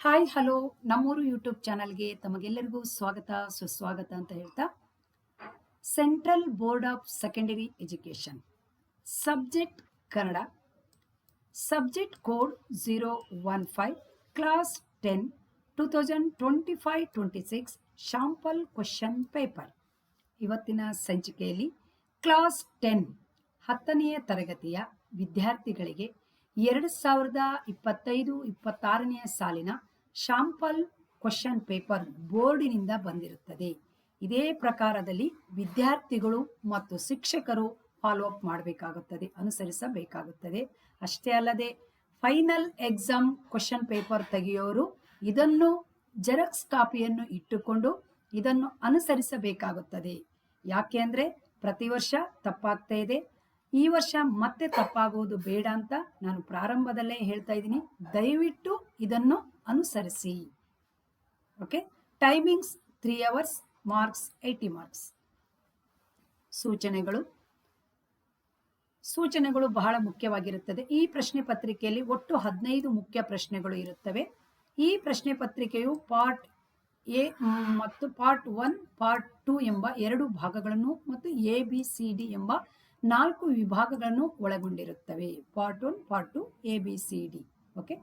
Hi hello ನಮ್ಮೂರು YouTube ಚಾನಲ್ಗೆ ತಮಗೆಲ್ಲರಿಗೂ ಸ್ವಾಗತ, ಸುಸ್ವಾಗತ ಅಂತ ಹೇಳ್ತಾ central board of secondary education subject Kannada. Subject code zero one five class ten two thousand twenty five twenty six sample question paper ಇವತ್ತಿನ ಸಂಚಿಕೆಯಲ್ಲಿ ಕ್ಲಾಸ್ ಟೆನ್ ಹತ್ತನೆಯ ತರಗತಿಯ ವಿದ್ಯಾರ್ಥಿಗಳಿಗೆ ಎರಡು ಸಾವಿರದ ಇಪ್ಪತ್ತೈದು, ಇಪ್ಪತ್ತಾರನೆಯ ಸಾಲಿನ ಶಾಂಪಲ್ ಕ್ವಶನ್ ಪೇಪರ್ ಬೋರ್ಡಿನಿಂದ ಬಂದಿರುತ್ತದೆ. ಇದೇ ಪ್ರಕಾರದಲ್ಲಿ ವಿದ್ಯಾರ್ಥಿಗಳು ಮತ್ತು ಶಿಕ್ಷಕರು ಫಾಲೋ ಅಪ್ ಮಾಡಬೇಕಾಗುತ್ತದೆ, ಅನುಸರಿಸಬೇಕಾಗುತ್ತದೆ. ಅಷ್ಟೇ ಅಲ್ಲದೆ ಫೈನಲ್ ಎಕ್ಸಾಮ್ ಕ್ವಶನ್ ಪೇಪರ್ ತೆಗೆಯೋರು, ಇದನ್ನು ಜೆರಾಕ್ಸ್ ಕಾಪಿಯನ್ನು ಇಟ್ಟುಕೊಂಡು ಇದನ್ನು ಅನುಸರಿಸಬೇಕಾಗುತ್ತದೆ. ಯಾಕೆ ಅಂದರೆ, ಪ್ರತಿ ವರ್ಷ ತಪ್ಪಾಗ್ತಾ ಇದೆ. ಈ ವರ್ಷ ಮತ್ತೆ ತಪ್ಪಾಗುವುದು ಬೇಡ ಅಂತ ನಾನು ಪ್ರಾರಂಭದಲ್ಲೇ ಹೇಳ್ತಾ ಇದ್ದೀನಿ. ದಯವಿಟ್ಟು ಇದನ್ನು ಅನುಸರಿಸಿ. Okay? Timings three hours marks eighty marks ಸೂಚನೆಗಳು. ಸೂಚನೆಗಳು ಬಹಳ ಮುಖ್ಯವಾಗಿರುತ್ತದೆ. ಈ ಪ್ರಶ್ನೆ ಪತ್ರಿಕೆಯಲ್ಲಿ ಒಟ್ಟು ಹದಿನೈದು ಮುಖ್ಯ ಪ್ರಶ್ನೆಗಳು ಇರುತ್ತವೆ. ಈ ಪ್ರಶ್ನೆ ಪತ್ರಿಕೆಯು ಪಾರ್ಟ್ ಎ ಮತ್ತು ಪಾರ್ಟ್ ಒನ್ ಪಾರ್ಟ್ ಟು ಎಂಬ ಎರಡು ಭಾಗಗಳನ್ನು ಮತ್ತು ಎ ಬಿ ಸಿ ಡಿ ಎಂಬ ನಾಲ್ಕು ವಿಭಾಗಗಳನ್ನು ಒಳಗೊಂಡಿರುತ್ತವೆ. Part one part two A B C D okay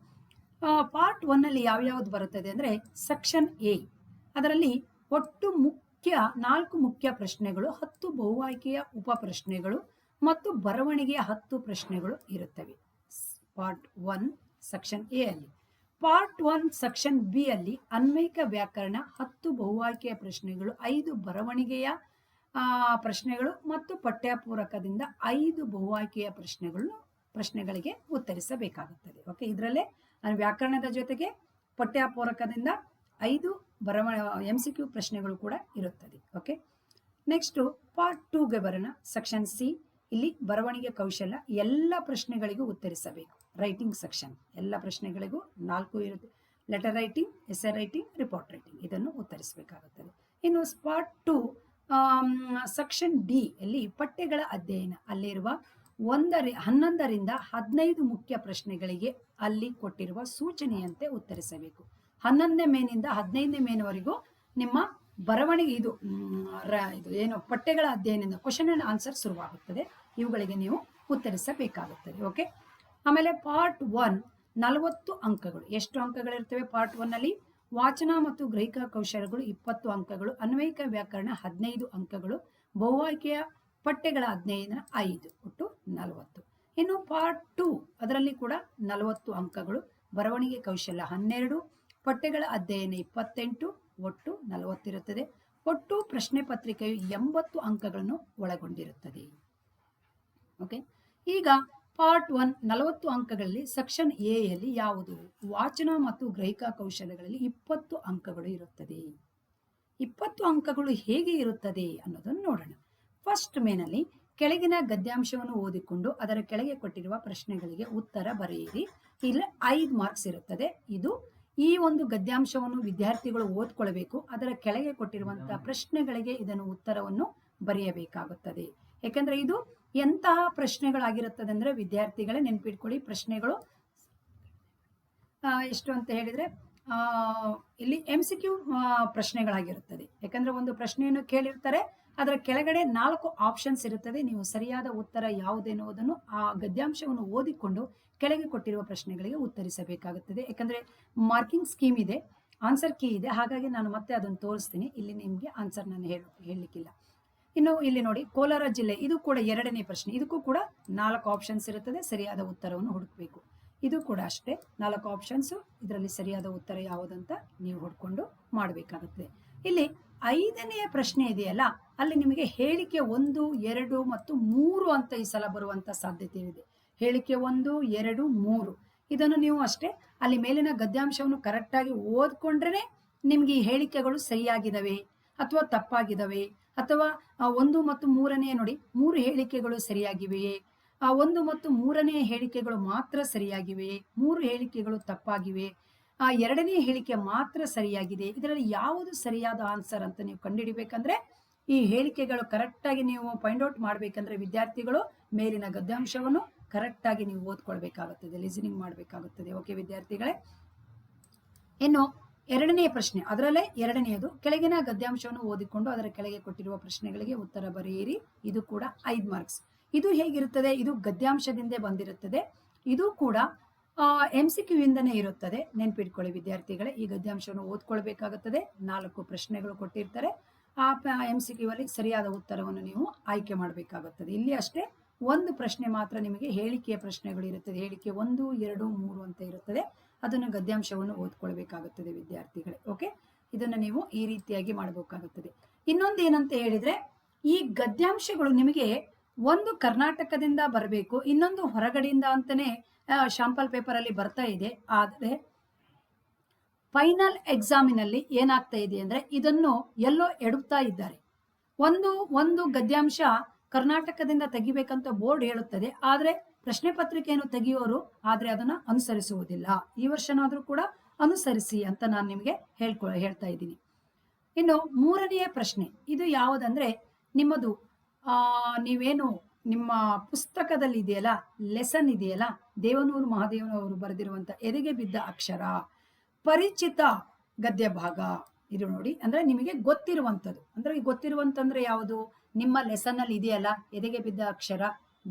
part ಒನ್ನಲ್ಲಿ ಯಾವ್ಯಾವ್ದು ಬರುತ್ತದೆ ಅಂದರೆ ಸೆಕ್ಷನ್ ಎ ಅದರಲ್ಲಿ ಒಟ್ಟು ಮುಖ್ಯ, ನಾಲ್ಕು ಮುಖ್ಯ ಪ್ರಶ್ನೆಗಳು, ಹತ್ತು ಬಹು ಆಯ್ಕೆಯ ಉಪ ಪ್ರಶ್ನೆಗಳು ಮತ್ತು ಬರವಣಿಗೆಯ ಹತ್ತು ಪ್ರಶ್ನೆಗಳು ಇರುತ್ತವೆ. ಪಾರ್ಟ್ ಒನ್ ಸೆಕ್ಷನ್ ಎ ಅಲ್ಲಿ. ಪಾರ್ಟ್ ಒನ್ ಸೆಕ್ಷನ್ ಬಿ ಅಲ್ಲಿ ಅನ್ವಯಿಕ ವ್ಯಾಕರಣ ಹತ್ತು ಬಹು ಆಯ್ಕೆಯ ಪ್ರಶ್ನೆಗಳು, ಐದು ಬರವಣಿಗೆಯ ಪ್ರಶ್ನೆಗಳು ಮತ್ತು ಪಠ್ಯಪೂರಕದಿಂದ ಐದು ಬಹು ಆಯ್ಕೆಯ ಪ್ರಶ್ನೆಗಳು ಪ್ರಶ್ನೆಗಳಿಗೆ ಉತ್ತರಿಸಬೇಕಾಗುತ್ತದೆ. ಓಕೆ ಇದರಲ್ಲೇ ವ್ಯಾಕರಣದ ಜೊತೆಗೆ ಪಠ್ಯಪೂರಕದಿಂದ ಐದು ಬರವ ಎಂ ಸಿ ಕ್ಯೂ ಪ್ರಶ್ನೆಗಳು ಕೂಡ ಇರುತ್ತದೆ. ಓಕೆ ನೆಕ್ಸ್ಟು ಪಾರ್ಟ್ ಟೂಗೆ ಬರೋಣ. ಸೆಕ್ಷನ್ ಸಿ ಇಲ್ಲಿ ಬರವಣಿಗೆ ಕೌಶಲ್ಯ ಎಲ್ಲ ಪ್ರಶ್ನೆಗಳಿಗೂ ಉತ್ತರಿಸಬೇಕು. ರೈಟಿಂಗ್ ಸೆಕ್ಷನ್ ಎಲ್ಲ ಪ್ರಶ್ನೆಗಳಿಗೂ ನಾಲ್ಕು ಇರುತ್ತೆ. Letter writing essay writing report writing ಇದನ್ನು ಉತ್ತರಿಸಬೇಕಾಗುತ್ತದೆ. ಇನ್ನು ಸ್ಪಾಟ್ ಟು ಸೆಕ್ಷನ್ ಡಿ ಅಲ್ಲಿ ಪಠ್ಯಗಳ ಅಧ್ಯಯನ. ಅಲ್ಲಿರುವ ಒಂದರಿ, ಹನ್ನೊಂದರಿಂದ ಹದಿನೈದು ಮುಖ್ಯ ಪ್ರಶ್ನೆಗಳಿಗೆ ಅಲ್ಲಿ ಕೊಟ್ಟಿರುವ ಸೂಚನೆಯಂತೆ ಉತ್ತರಿಸಬೇಕು. ಹನ್ನೊಂದನೇ ಮೇನಿಂದ ಹದಿನೈದನೇ ಮೇನವರೆಗೂ ನಿಮ್ಮ ಬರವಣಿಗೆ ಇದು ಇದು ಏನು ಪಠ್ಯಗಳ ಅಧ್ಯಯನದಿಂದ ಕ್ವಶನ್ ಅಂಡ್ ಆನ್ಸರ್ ಶುರುವಾಗುತ್ತದೆ. ಇವುಗಳಿಗೆ ನೀವು ಉತ್ತರಿಸಬೇಕಾಗುತ್ತದೆ ಓಕೆ ಆಮೇಲೆ ಪಾರ್ಟ್ ಒನ್ ನಲವತ್ತು ಅಂಕಗಳು. ಎಷ್ಟು ಅಂಕಗಳಿರ್ತವೆ ಪಾರ್ಟ್ ಒನ್ನಲ್ಲಿ ವಾಚನ ಮತ್ತು ಗ್ರಹಿಕ ಕೌಶಲ್ಯಗಳು ಇಪ್ಪತ್ತು ಅಂಕಗಳು, ಅನ್ವಯಿಕ ವ್ಯಾಕರಣ ಹದಿನೈದು ಅಂಕಗಳು ಬಹುವಾಯ್ಕೆಯ ಪಠ್ಯಗಳ ಅಧ್ಯಯನ ಐದು ಒಟ್ಟು ನಲವತ್ತು. ಇನ್ನು ಪಾರ್ಟ್ ಟು ಅದರಲ್ಲಿ ಕೂಡ ನಲವತ್ತು ಅಂಕಗಳು, ಬರವಣಿಗೆ ಕೌಶಲ್ಯ ಹನ್ನೆರಡು, ಪಠ್ಯಗಳ ಅಧ್ಯಯನ ಇಪ್ಪತ್ತೆಂಟು ಒಟ್ಟು ನಲವತ್ತಿರುತ್ತದೆ. ಒಟ್ಟು ಪ್ರಶ್ನೆ ಪತ್ರಿಕೆಯು ಎಂಬತ್ತು ಅಂಕಗಳನ್ನು ಒಳಗೊಂಡಿರುತ್ತದೆ. ಓಕೆ ಈಗ ಪಾರ್ಟ್ ಒನ್ ನಲವತ್ತು ಅಂಕಗಳಲ್ಲಿ ಸೆಕ್ಷನ್ ಎ ಯಲ್ಲಿ ಯಾವುದು? ವಾಚನ ಮತ್ತು ಗ್ರಹಿಕ ಕೌಶಲ್ಯಗಳಲ್ಲಿ ಇಪ್ಪತ್ತು ಅಂಕಗಳು ಇರುತ್ತದೆ. ಇಪ್ಪತ್ತು ಅಂಕಗಳು ಹೇಗೆ ಇರುತ್ತದೆ ಅನ್ನೋದನ್ನು ನೋಡೋಣ. ಫಸ್ಟ್ ಮೇನಲ್ಲಿ ಕೆಳಗಿನ ಗದ್ಯಾಂಶವನ್ನು ಓದಿಕೊಂಡು ಅದರ ಕೆಳಗೆ ಕೊಟ್ಟಿರುವ ಪ್ರಶ್ನೆಗಳಿಗೆ ಉತ್ತರ ಬರೆಯಿರಿ. ಇಲ್ಲಿ ಐದು ಮಾರ್ಕ್ಸ್ ಇರುತ್ತದೆ. ಇದು ಈ ಒಂದು ಗದ್ಯಾಂಶವನ್ನು ವಿದ್ಯಾರ್ಥಿಗಳು ಓದ್ಕೊಳ್ಬೇಕು. ಅದರ ಕೆಳಗೆ ಕೊಟ್ಟಿರುವಂತಹ ಪ್ರಶ್ನೆಗಳಿಗೆ ಇದನ್ನು ಉತ್ತರವನ್ನು ಬರೆಯಬೇಕಾಗುತ್ತದೆ. ಯಾಕಂದ್ರೆ ಇದು ಎಂತಹ ಪ್ರಶ್ನೆಗಳಾಗಿರುತ್ತದೆ ಅಂದ್ರೆ ವಿದ್ಯಾರ್ಥಿಗಳೇ ನೆನ್ಪಿಟ್ಕೊಳ್ಳಿ ಪ್ರಶ್ನೆಗಳು. ಎಷ್ಟು ಅಂತ ಹೇಳಿದ್ರೆ ಇಲ್ಲಿ ಎಂ ಸಿ ಕ್ಯೂ ಪ್ರಶ್ನೆಗಳಾಗಿರುತ್ತದೆ. ಯಾಕಂದ್ರೆ ಒಂದು ಪ್ರಶ್ನೆಯನ್ನು ಕೇಳಿರ್ತಾರೆ, ಅದರ ಕೆಳಗಡೆ ನಾಲ್ಕು ಆಪ್ಷನ್ಸ್ ಇರುತ್ತದೆ. ನೀವು ಸರಿಯಾದ ಉತ್ತರ ಯಾವುದೆನ್ನುವುದನ್ನು, ಆ ಗದ್ಯಾಂಶವನ್ನು ಓದಿಕೊಂಡು ಕೆಳಗೆ ಕೊಟ್ಟಿರುವ ಪ್ರಶ್ನೆಗಳಿಗೆ ಉತ್ತರಿಸಬೇಕಾಗುತ್ತದೆ. ಯಾಕಂದ್ರೆ ಮಾರ್ಕಿಂಗ್ ಸ್ಕೀಮ್ ಇದೆ ಆನ್ಸರ್ ಕೀ ಇದೆ. ಹಾಗಾಗಿ ನಾನು ಮತ್ತೆ ಅದನ್ನು ತೋರಿಸ್ತೀನಿ. ಇಲ್ಲಿ ನಿಮಗೆ ಆನ್ಸರ್ ನಾನು ಹೇಳ, ಹೇಳಲಿಕ್ಕಿಲ್ಲ. ಇನ್ನು ಇಲ್ಲಿ ನೋಡಿ, ಕೋಲಾರ ಜಿಲ್ಲೆ, ಇದು ಕೂಡ ಎರಡನೇ ಪ್ರಶ್ನೆ. ಇದಕ್ಕೂ ಕೂಡ ನಾಲ್ಕು ಆಪ್ಷನ್ಸ್ ಇರುತ್ತದೆ, ಸರಿಯಾದ ಉತ್ತರವನ್ನು ಹುಡುಕಬೇಕು. ಇದು ಕೂಡ ಅಷ್ಟೇ, ನಾಲ್ಕು ಆಪ್ಷನ್ಸ್ ಇದರಲ್ಲಿ ಸರಿಯಾದ ಉತ್ತರ ಯಾವುದಂತ ನೀವು ಹುಡ್ಕೊಂಡು ಮಾಡಬೇಕಾಗುತ್ತದೆ ಇಲ್ಲಿ ಐದನೆಯ ಪ್ರಶ್ನೆ ಇದೆಯಲ್ಲ, ಅಲ್ಲಿ ನಿಮಗೆ ಹೇಳಿಕೆ ಒಂದು, ಎರಡು ಮತ್ತು ಮೂರು ಅಂತ ಈ ಸಲ ಬರುವಂತ ಸಾಧ್ಯತೆ ಇದೆ ಹೇಳಿಕೆ ಒಂದು, ಎರಡು, ಮೂರು. ಇದನ್ನು ನೀವು ಅಷ್ಟೇ, ಅಲ್ಲಿ ಮೇಲಿನ ಗದ್ಯಾಂಶವನ್ನು ಕರೆಕ್ಟಾಗಿ ಓದ್ಕೊಂಡ್ರೆ ನಿಮ್ಗೆ ಈ ಹೇಳಿಕೆಗಳು ಸರಿಯಾಗಿದ್ದಾವೆ ಅಥವಾ ತಪ್ಪಾಗಿದ್ದಾವೆ ಅಥವಾ ಆ, ಒಂದು ಮತ್ತು ಮೂರನೇ ನೋಡಿ ಮೂರು ಹೇಳಿಕೆಗಳು ಸರಿಯಾಗಿವೆಯೇ? ಆ ಒಂದು ಮತ್ತು ಮೂರನೇ ಹೇಳಿಕೆಗಳು ಮಾತ್ರ ಸರಿಯಾಗಿವೆಯೇ? ಮೂರು ಹೇಳಿಕೆಗಳು ತಪ್ಪಾಗಿವೆ? ಆ ಎರಡನೇ ಹೇಳಿಕೆ ಮಾತ್ರ ಸರಿಯಾಗಿದೆ. ಇದರಲ್ಲಿ ಯಾವುದು ಸರಿಯಾದ ಆನ್ಸರ್ ಅಂತ ನೀವು ಕಂಡುಹಿಡಿಬೇಕಂದ್ರೆ ಈ ಹೇಳಿಕೆಗಳು ಕರೆಕ್ಟಾಗಿ ನೀವು ಫೈಂಡ್ ಔಟ್ ಮಾಡಬೇಕಂದ್ರೆ ವಿದ್ಯಾರ್ಥಿಗಳು ಮೇಲಿನ ಗದ್ಯಾಂಶವನ್ನು ಕರೆಕ್ಟಾಗಿ ನೀವು ಓದ್ಕೊಳ್ಬೇಕಾಗುತ್ತದೆ ಲಿಸನಿಂಗ್ ಮಾಡಬೇಕಾಗುತ್ತದೆ. ಓಕೆ ವಿದ್ಯಾರ್ಥಿಗಳೇ? ಇನ್ನು ಎರಡನೇ ಪ್ರಶ್ನೆ, ಅದರಲ್ಲೇ ಎರಡನೆಯದು, ಕೆಳಗಿನ ಗದ್ಯಾಂಶವನ್ನು ಓದಿಕೊಂಡು ಅದರ ಕೆಳಗೆ ಕೊಟ್ಟಿರುವ ಪ್ರಶ್ನೆಗಳಿಗೆ ಉತ್ತರ ಬರೆಯಿರಿ. ಇದು ಕೂಡ ಐದು ಮಾರ್ಕ್ಸ್. ಇದು ಹೇಗಿರುತ್ತದೆ? ಇದು ಗದ್ಯಾಂಶದಿಂದ ಬಂದಿರುತ್ತದೆ. ಇದು ಕೂಡ ಎಂ ಸಿ ಕ್ಯೂ ಇಂದನೇ ಇರುತ್ತದೆ. ನೆನ್ಪಿಟ್ಕೊಳ್ಳಿ ವಿದ್ಯಾರ್ಥಿಗಳೇ, ಈ ಗದ್ಯಾಂಶವನ್ನು ಓದ್ಕೊಳ್ಬೇಕಾಗುತ್ತದೆ. ನಾಲ್ಕು ಪ್ರಶ್ನೆಗಳು ಕೊಟ್ಟಿರ್ತಾರೆ. ಆ ಎಂ ಸಿ ಕ್ಯೂ ಅಲ್ಲಿ ಸರಿಯಾದ ಉತ್ತರವನ್ನು ನೀವು ಆಯ್ಕೆ ಮಾಡಬೇಕಾಗುತ್ತದೆ. ಇಲ್ಲಿ ಅಷ್ಟೇ, ಒಂದು ಪ್ರಶ್ನೆ ಮಾತ್ರ ನಿಮಗೆ ಹೇಳಿಕೆಯ ಪ್ರಶ್ನೆಗಳು ಇರುತ್ತದೆ. ಹೇಳಿಕೆ ಒಂದು, ಎರಡು, ಮೂರು ಅಂತ ಇರುತ್ತದೆ. ಅದನ್ನು ಗದ್ಯಾಂಶವನ್ನು ಓದ್ಕೊಳ್ಬೇಕಾಗುತ್ತದೆ ವಿದ್ಯಾರ್ಥಿಗಳೇ ಓಕೆ ಇದನ್ನು ನೀವು ಈ ರೀತಿಯಾಗಿ ಮಾಡಬೇಕಾಗುತ್ತದೆ. ಇನ್ನೊಂದು ಏನಂತ ಹೇಳಿದ್ರೆ, ಈ ಗದ್ಯಾಂಶಗಳು ನಿಮಗೆ ಒಂದು ಕರ್ನಾಟಕದಿಂದ ಬರಬೇಕು, ಇನ್ನೊಂದು ಹೊರಗಡೆಯಿಂದ ಅಂತಾನೆ ಶಾಂಪಲ್ ಪೇಪರ್ ಅಲ್ಲಿ ಬರ್ತಾ ಇದೆ. ಆದರೆ, ಫೈನಲ್ ಎಕ್ಸಾಮಿನಲ್ಲಿ ಏನಾಗ್ತಾ ಇದೆ ಅಂದ್ರೆ, ಇದನ್ನು ಎಲ್ಲೋ ಎಡುತ್ತಾ ಇದ್ದಾರೆ. ಒಂದು ಒಂದು ಗದ್ಯಾಂಶ ಕರ್ನಾಟಕದಿಂದ ತೆಗಿಬೇಕಂತ ಬೋರ್ಡ್ ಹೇಳುತ್ತದೆ, ಆದ್ರೆ ಪ್ರಶ್ನೆ ಪತ್ರಿಕೆಯನ್ನು ತೆಗೆಯುವವರು ಆದರೆ ಅದನ್ನ ಅನುಸರಿಸುವುದಿಲ್ಲ. ಈ ವರ್ಷನಾದರೂ ಕೂಡ ಅನುಸರಿಸಿ ಅಂತ ನಾನು ನಿಮಗೆ ಹೇಳ್ಕೊ, ಹೇಳ್ತಾ ಇದ್ದೀನಿ. ಇನ್ನು ಮೂರನೆಯ ಪ್ರಶ್ನೆ, ಇದು ಯಾವುದಂದ್ರೆ ನಿಮ್ಮದು, ಆ, ನೀವೇನು ನಿಮ್ಮ ಪುಸ್ತಕದಲ್ಲಿ ಇದೆಯಲ್ಲ ಲೆಸನ್ ಇದೆಯಲ್ಲ, ದೇವನೂರು ಮಹಾದೇವನವರು ಬರೆದಿರುವಂತ ಎದೆಗೆ ಬಿದ್ದ ಅಕ್ಷರ, ಪರಿಚಿತ ಗದ್ಯ ಭಾಗ ಇದು ನೋಡಿ, ಅಂದ್ರೆ ನಿಮಗೆ ಗೊತ್ತಿರುವಂಥದ್ದು ಅಂದ್ರೆ ಗೊತ್ತಿರುವಂತಂದ್ರೆ ಯಾವುದು? ನಿಮ್ಮ ಲೆಸನ್ ಅಲ್ಲಿ ಇದೆಯಲ್ಲ, ಎದೆಗೆ ಬಿದ್ದ ಅಕ್ಷರ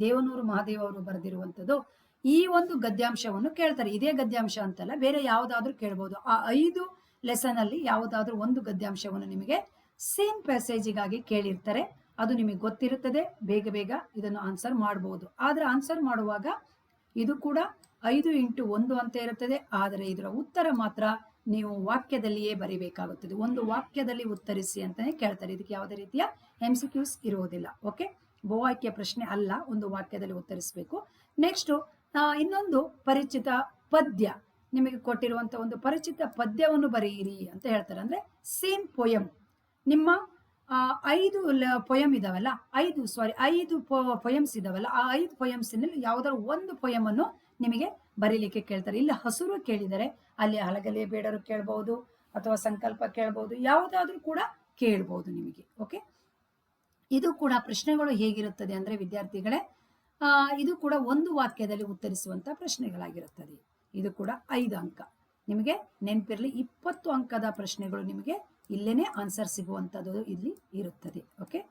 ದೇವನೂರು ಮಹಾದೇವ ಅವರು ಬರೆದಿರುವಂಥದ್ದು ಈ ಒಂದು ಗದ್ಯಾಂಶವನ್ನು ಕೇಳ್ತಾರೆ. ಇದೇ ಗದ್ಯಾಂಶ ಅಂತಲ್ಲ, ಬೇರೆ ಯಾವುದಾದ್ರೂ ಕೇಳ್ಬೋದು. ಆ ಐದು ಲೆಸನ್ ಅಲ್ಲಿ ಯಾವುದಾದ್ರೂ ಒಂದು ಗದ್ಯಾಂಶವನ್ನು ನಿಮಗೆ ಸೇಮ್ ಪ್ಯಾಸೇಜಿಗಾಗಿ ಕೇಳಿರ್ತಾರೆ. ಅದು ನಿಮಗೆ ಗೊತ್ತಿರುತ್ತದೆ. ಬೇಗ ಬೇಗ ಇದನ್ನು ಆನ್ಸರ್ ಮಾಡಬಹುದು ಆದ್ರೆ ಆನ್ಸರ್ ಮಾಡುವಾಗ ಇದು ಕೂಡ ಐದು ಇಂಟು ಒಂದು ಅಂತ ಇರುತ್ತದೆ. ಆದರೆ ಇದರ ಉತ್ತರ ಮಾತ್ರ ನೀವು ವಾಕ್ಯದಲ್ಲಿಯೇ ಬರಿಬೇಕಾಗುತ್ತದೆ. ಒಂದು ವಾಕ್ಯದಲ್ಲಿ ಉತ್ತರಿಸಿ ಅಂತಾನೆ ಕೇಳ್ತಾರೆ. ಇದಕ್ಕೆ ಯಾವುದೇ ರೀತಿಯ ಎಂ ಸಿ ಇರುವುದಿಲ್ಲ. ಓಕೆ ಬಹು ಪ್ರಶ್ನೆ ಅಲ್ಲ, ಒಂದು ವಾಕ್ಯದಲ್ಲಿ ಉತ್ತರಿಸಬೇಕು. ನೆಕ್ಸ್ಟ್ ಇನ್ನೊಂದು ಪರಿಚಿತ ಪದ್ಯ. ನಿಮಗೆ ಕೊಟ್ಟಿರುವಂತ ಒಂದು ಪರಿಚಿತ ಪದ್ಯವನ್ನು ಬರೆಯಿರಿ ಅಂತ ಹೇಳ್ತಾರೆ. ಅಂದ್ರೆ ಸೇಮ್ ಪೊಯಮ್ ನಿಮ್ಮ ಐದು ಪೊಯಮ್ ಇದಾವಲ್ಲ, ಐದು ಸಾರಿ ಐದು ಪೊಯಮ್ಸ್ ಇದಾವಲ್ಲ, ಆ ಐದು ಪೊಯಮ್ಸ್ನಲ್ಲಿ ಯಾವ್ದಾದ್ರು ಒಂದು ಪೊಯಮ್ ಅನ್ನು ನಿಮಗೆ ಬರೀಲಿಕ್ಕೆ ಕೇಳ್ತಾರೆ. ಇಲ್ಲ, ಹಸುರು ಕೇಳಿದರೆ ಅಲ್ಲಿ ಹಲಗಲೆ ಬೇಡರು ಕೇಳಬಹುದು ಅಥವಾ ಸಂಕಲ್ಪ ಕೇಳಬಹುದು ಯಾವುದಾದ್ರೂ ಕೂಡ ಕೇಳಬಹುದು ನಿಮಗೆ ಓಕೆ ಇದು ಕೂಡ ಪ್ರಶ್ನೆಗಳು ಹೇಗಿರುತ್ತದೆ ಅಂದ್ರೆ ವಿದ್ಯಾರ್ಥಿಗಳೇ ಇದು ಕೂಡ ಒಂದು ವಾಕ್ಯದಲ್ಲಿ ಉತ್ತರಿಸುವಂತ ಪ್ರಶ್ನೆಗಳಾಗಿರುತ್ತದೆ. ಇದು ಕೂಡ ಐದು ಅಂಕ. ನಿಮಗೆ ನೆನಪಿರಲಿ, ಇಪ್ಪತ್ತು ಅಂಕದ ಪ್ರಶ್ನೆಗಳು ನಿಮಗೆ ಇಲ್ಲೇನೆ ಆನ್ಸರ್ ಸಿಗುವಂಥದ್ದು ಇಲ್ಲಿ ಇರುತ್ತದೆ. ಓಕೆ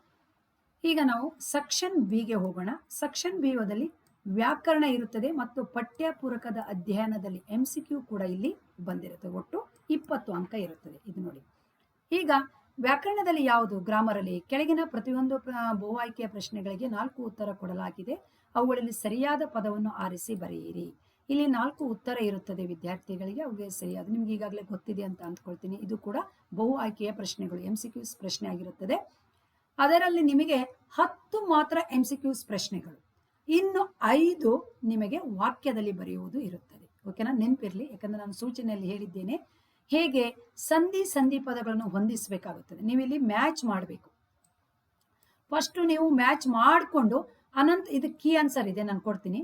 ಈಗ ನಾವು ಸೆಕ್ಷನ್ ಬಿಗೆ ಹೋಗೋಣ. ಸೆಕ್ಷನ್ ಬಿ ದಲ್ಲಿ ವ್ಯಾಕರಣ ಇರುತ್ತದೆ ಮತ್ತು ಪಠ್ಯಪೂರಕದ ಅಧ್ಯಯನದಲ್ಲಿ ಎಂ ಸಿ ಕ್ಯೂ ಕೂಡ ಇಲ್ಲಿ ಬಂದಿರುತ್ತೆ. ಒಟ್ಟು ಇಪ್ಪತ್ತು ಅಂಕ ಇರುತ್ತದೆ. ಇದು ನೋಡಿ. ಈಗ ವ್ಯಾಕರಣದಲ್ಲಿ ಯಾವುದು? ಗ್ರಾಮರ್ ಅಲ್ಲಿ ಕೆಳಗಿನ ಪ್ರತಿಯೊಂದು ಪ್ರ- ಬಹು ಆಯ್ಕೆಯ ಪ್ರಶ್ನೆಗಳಿಗೆ ನಾಲ್ಕು ಉತ್ತರ ಕೊಡಲಾಗಿದೆ. ಅವುಗಳಲ್ಲಿ ಸರಿಯಾದ ಪದವನ್ನು ಆರಿಸಿ ಬರೆಯಿರಿ. ಇಲ್ಲಿ ನಾಲ್ಕು ಉತ್ತರ ಇರುತ್ತದೆ ವಿದ್ಯಾರ್ಥಿಗಳಿಗೆ. ಅವುಗೆ ಸರಿಯಾದ, ನಿಮ್ಗೆ ಈಗಾಗಲೇ ಗೊತ್ತಿದೆ ಅಂತ ಅಂದ್ಕೊಳ್ತೀನಿ. ಇದು ಕೂಡ ಬಹು ಆಯ್ಕೆಯ ಪ್ರಶ್ನೆಗಳು ಎಂ ಸಿ ಕ್ಯೂಸ್ ಪ್ರಶ್ನೆ ಆಗಿರುತ್ತದೆ. ಅದರಲ್ಲಿ ನಿಮಗೆ ಹತ್ತು ಮಾತ್ರ ಎಂ ಸಿ ಕ್ಯೂಸ್ ಪ್ರಶ್ನೆಗಳು. ಇನ್ನು ಐದು ನಿಮಗೆ ವಾಕ್ಯದಲ್ಲಿ ಬರೆಯುವುದು ಇರುತ್ತದೆ. ಓಕೆನಾ? ನೆನಪಿರ್ಲಿ, ಯಾಕಂದ್ರೆ ನಾನು ಸೂಚನೆಯಲ್ಲಿ ಹೇಳಿದ್ದೇನೆ. ಹೇಗೆ ಸಂಧಿ ಸಂಧಿ ಪದಗಳನ್ನು ಹೊಂದಿಸಬೇಕಾಗುತ್ತದೆ. ನೀವು ಇಲ್ಲಿ ಮ್ಯಾಚ್ ಮಾಡಬೇಕು. ಫಸ್ಟ್ ನೀವು ಮ್ಯಾಚ್ ಮಾಡಿಕೊಂಡು ಅನಂತ, ಇದು ಕೀ ಆನ್ಸರ್ ಇದೆ, ನಾನು ಕೊಡ್ತೀನಿ.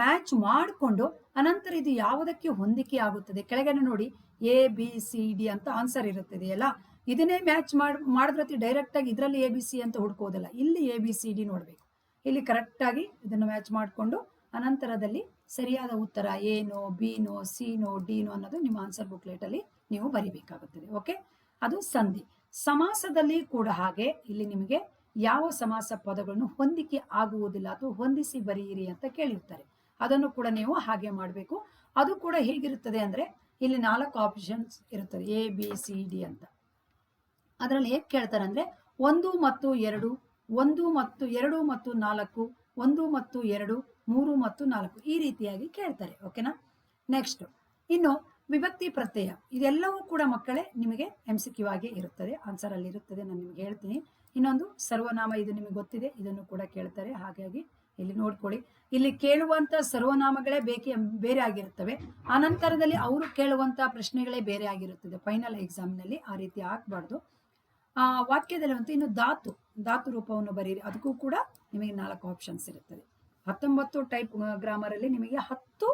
ಮ್ಯಾಚ್ ಮಾಡಿಕೊಂಡು ಅನಂತರ ಇದು ಯಾವುದಕ್ಕೆ ಹೊಂದಿಕೆ ಆಗುತ್ತದೆ? ಕೆಳಗಡೆ ನೋಡಿ, ಎ, ಬಿ, ಸಿ, ಡಿ ಅಂತ ಆನ್ಸರ್ ಇರುತ್ತದೆ ಇದೆಯಲ್ಲ ಇದನ್ನೇ ಮ್ಯಾಚ್ ಮಾಡಿ ಮಾಡಿದ್ರತಿ ಡೈರೆಕ್ಟ್ ಆಗಿ ಇದರಲ್ಲಿ ಎ, ಬಿ, ಸಿ ಅಂತ ಹುಡ್ಕೋದಲ್ಲ. ಇಲ್ಲಿ ಎ, ಬಿ, ಸಿ, ಡಿ ನೋಡಬೇಕು. ಇಲ್ಲಿ ಕರೆಕ್ಟಾಗಿ ಇದನ್ನು ಮ್ಯಾಚ್ ಮಾಡಿಕೊಂಡು ಅನಂತರದಲ್ಲಿ ಸರಿಯಾದ ಉತ್ತರ ಏನೋ ಬಿನೋ ಸಿನೋ ಡಿನೋ ಅನ್ನೋದು ನಿಮ್ಮ ಆನ್ಸರ್ ಬುಕ್ಲೆಟ್ ಅಲ್ಲಿ ನೀವು ಬರಿಬೇಕಾಗುತ್ತದೆ ಓಕೆ ಅದು ಸಂಧಿ. ಸಮಾಸದಲ್ಲಿ ಕೂಡ ಹಾಗೆ, ಇಲ್ಲಿ ನಿಮಗೆ ಯಾವ ಸಮಾಸ ಪದಗಳನ್ನು ಹೊಂದಿಕೆ ಆಗುವುದಿಲ್ಲ ಅಥವಾ ಹೊಂದಿಸಿ ಬರೆಯಿರಿ ಅಂತ ಕೇಳಿರ್ತಾರೆ. ಅದನ್ನು ಕೂಡ ನೀವು ಹಾಗೆ ಮಾಡಬೇಕು. ಅದು ಕೂಡ ಹೇಗಿರುತ್ತದೆ ಅಂದರೆ, ಇಲ್ಲಿ ನಾಲ್ಕು ಆಪ್ಷನ್ಸ್ ಇರುತ್ತದೆ ಎ ಬಿ ಸಿ ಡಿ ಅಂತ. ಅದರಲ್ಲಿ ಹೇಗೆ ಕೇಳ್ತಾರೆ ಅಂದರೆ, ಒಂದು ಮತ್ತು ಎರಡು, ಒಂದು ಮತ್ತು ಎರಡು ಮತ್ತು ನಾಲ್ಕು, ಒಂದು ಮತ್ತು ಎರಡು ಮೂರು ಮತ್ತು ನಾಲ್ಕು ಈ ರೀತಿಯಾಗಿ ಕೇಳ್ತಾರೆ ಓಕೆನಾ ನೆಕ್ಸ್ಟ್ ಇನ್ನು ವಿಭಕ್ತಿ ಪ್ರತ್ಯಯ. ಇದೆಲ್ಲವೂ ಕೂಡ ಮಕ್ಕಳೇ ನಿಮಗೆ ಎಂ ಆಗಿ ಇರುತ್ತದೆ. ಆನ್ಸರ್ ಅಲ್ಲಿ ಇರುತ್ತದೆ, ನಾನು ನಿಮ್ಗೆ ಹೇಳ್ತೀನಿ. ಇನ್ನೊಂದು, ಸರ್ವನಾಮ ಇದು ನಿಮಗೆ ಗೊತ್ತಿದೆ, ಇದನ್ನು ಕೂಡ ಕೇಳ್ತಾರೆ. ಹಾಗಾಗಿ ಇಲ್ಲಿ ನೋಡ್ಕೊಳ್ಳಿ. ಇಲ್ಲಿ ಕೇಳುವಂತ ಸರ್ವನಾಮಗಳೇ ಬೇಕೆ ಬೇರೆ ಆಗಿರುತ್ತವೆ. ಅನಂತರದಲ್ಲಿ ಅವರು ಕೇಳುವಂತ ಪ್ರಶ್ನೆಗಳೇ ಬೇರೆ ಆಗಿರುತ್ತದೆ. ಫೈನಲ್ ಎಕ್ಸಾಮ್ನಲ್ಲಿ ಆ ರೀತಿ ಹಾಕ್ಬಾರ್ದು ಆ, ವಾಕ್ಯದಲ್ಲಿ ಅಂತ ಇನ್ನು ಧಾತು ಧಾತು ರೂಪವನ್ನು ಬರೀರಿ. ಅದಕ್ಕೂ ಕೂಡ ನಿಮಗೆ ನಾಲ್ಕು ಆಪ್ಷನ್ಸ್ ಇರುತ್ತದೆ. ಹತ್ತೊಂಬತ್ತು ಟೈಪ್ ಗ್ರಾಮರ್ ಅಲ್ಲಿ ನಿಮಗೆ ಹತ್ತು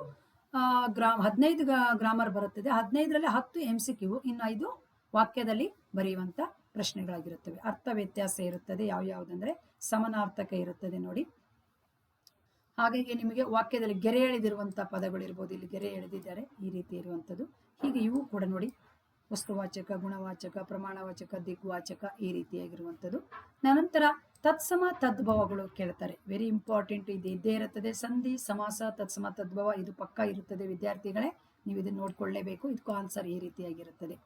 ಗ್ರಾಮ್, ಹದಿನೈದು ಗ್ರಾಮರ್ ಬರುತ್ತದೆ. ಹದಿನೈದರಲ್ಲಿ ಹತ್ತು ಎಂ ಸಿ ಕ್ಯೂ ಇನ್ನು ಐದು ವಾಕ್ಯದಲ್ಲಿ ಬರೆಯುವಂಥ ಪ್ರಶ್ನೆಗಳಾಗಿರುತ್ತವೆ. ಅರ್ಥ ವ್ಯತ್ಯಾಸ ಇರುತ್ತದೆ. ಯಾವ ಯಾವುದಂದ್ರೆ ಸಮನಾರ್ಥಕ ಇರುತ್ತದೆ ನೋಡಿ. ಹಾಗಾಗಿ ನಿಮಗೆ ವಾಕ್ಯದಲ್ಲಿ ಗೆರೆ ಎಳೆದಿರುವಂಥ ಪದಗಳು ಇರ್ಬೋದು. ಇಲ್ಲಿ ಗೆರೆ ಎಳೆದಿದ್ದಾರೆ. ಈ ರೀತಿ ಇರುವಂಥದ್ದು. ಹೀಗೆ ಇವು ಕೂಡ ನೋಡಿ. ವಸ್ತುವಾಚಕ, ಗುಣವಾಚಕ, ಪ್ರಮಾಣವಾಚಕ, ದಿಗ್ವಾಚಕ ಈ ರೀತಿಯಾಗಿರುವಂಥದ್ದು. ನಂತರ ತತ್ಸಮ ತದ್ಭವಗಳು ಕೇಳ್ತಾರೆ. ವೆರಿ ಇಂಪಾರ್ಟೆಂಟ್ ಇದು. ಇದ್ದೇ ಇರುತ್ತದೆ. ಸಂಧಿ, ಸಮಾಸ, ತತ್ಸಮ, ತದ್ಭವ ಇದು ಪಕ್ಕ ಇರುತ್ತದೆ ವಿದ್ಯಾರ್ಥಿಗಳೇ. ನೀವು ಇದನ್ನು ನೋಡ್ಕೊಳ್ಳೇಬೇಕು. ಇದಕ್ಕೂ ಆನ್ಸರ್ ಈ ರೀತಿಯಾಗಿರುತ್ತದೆ.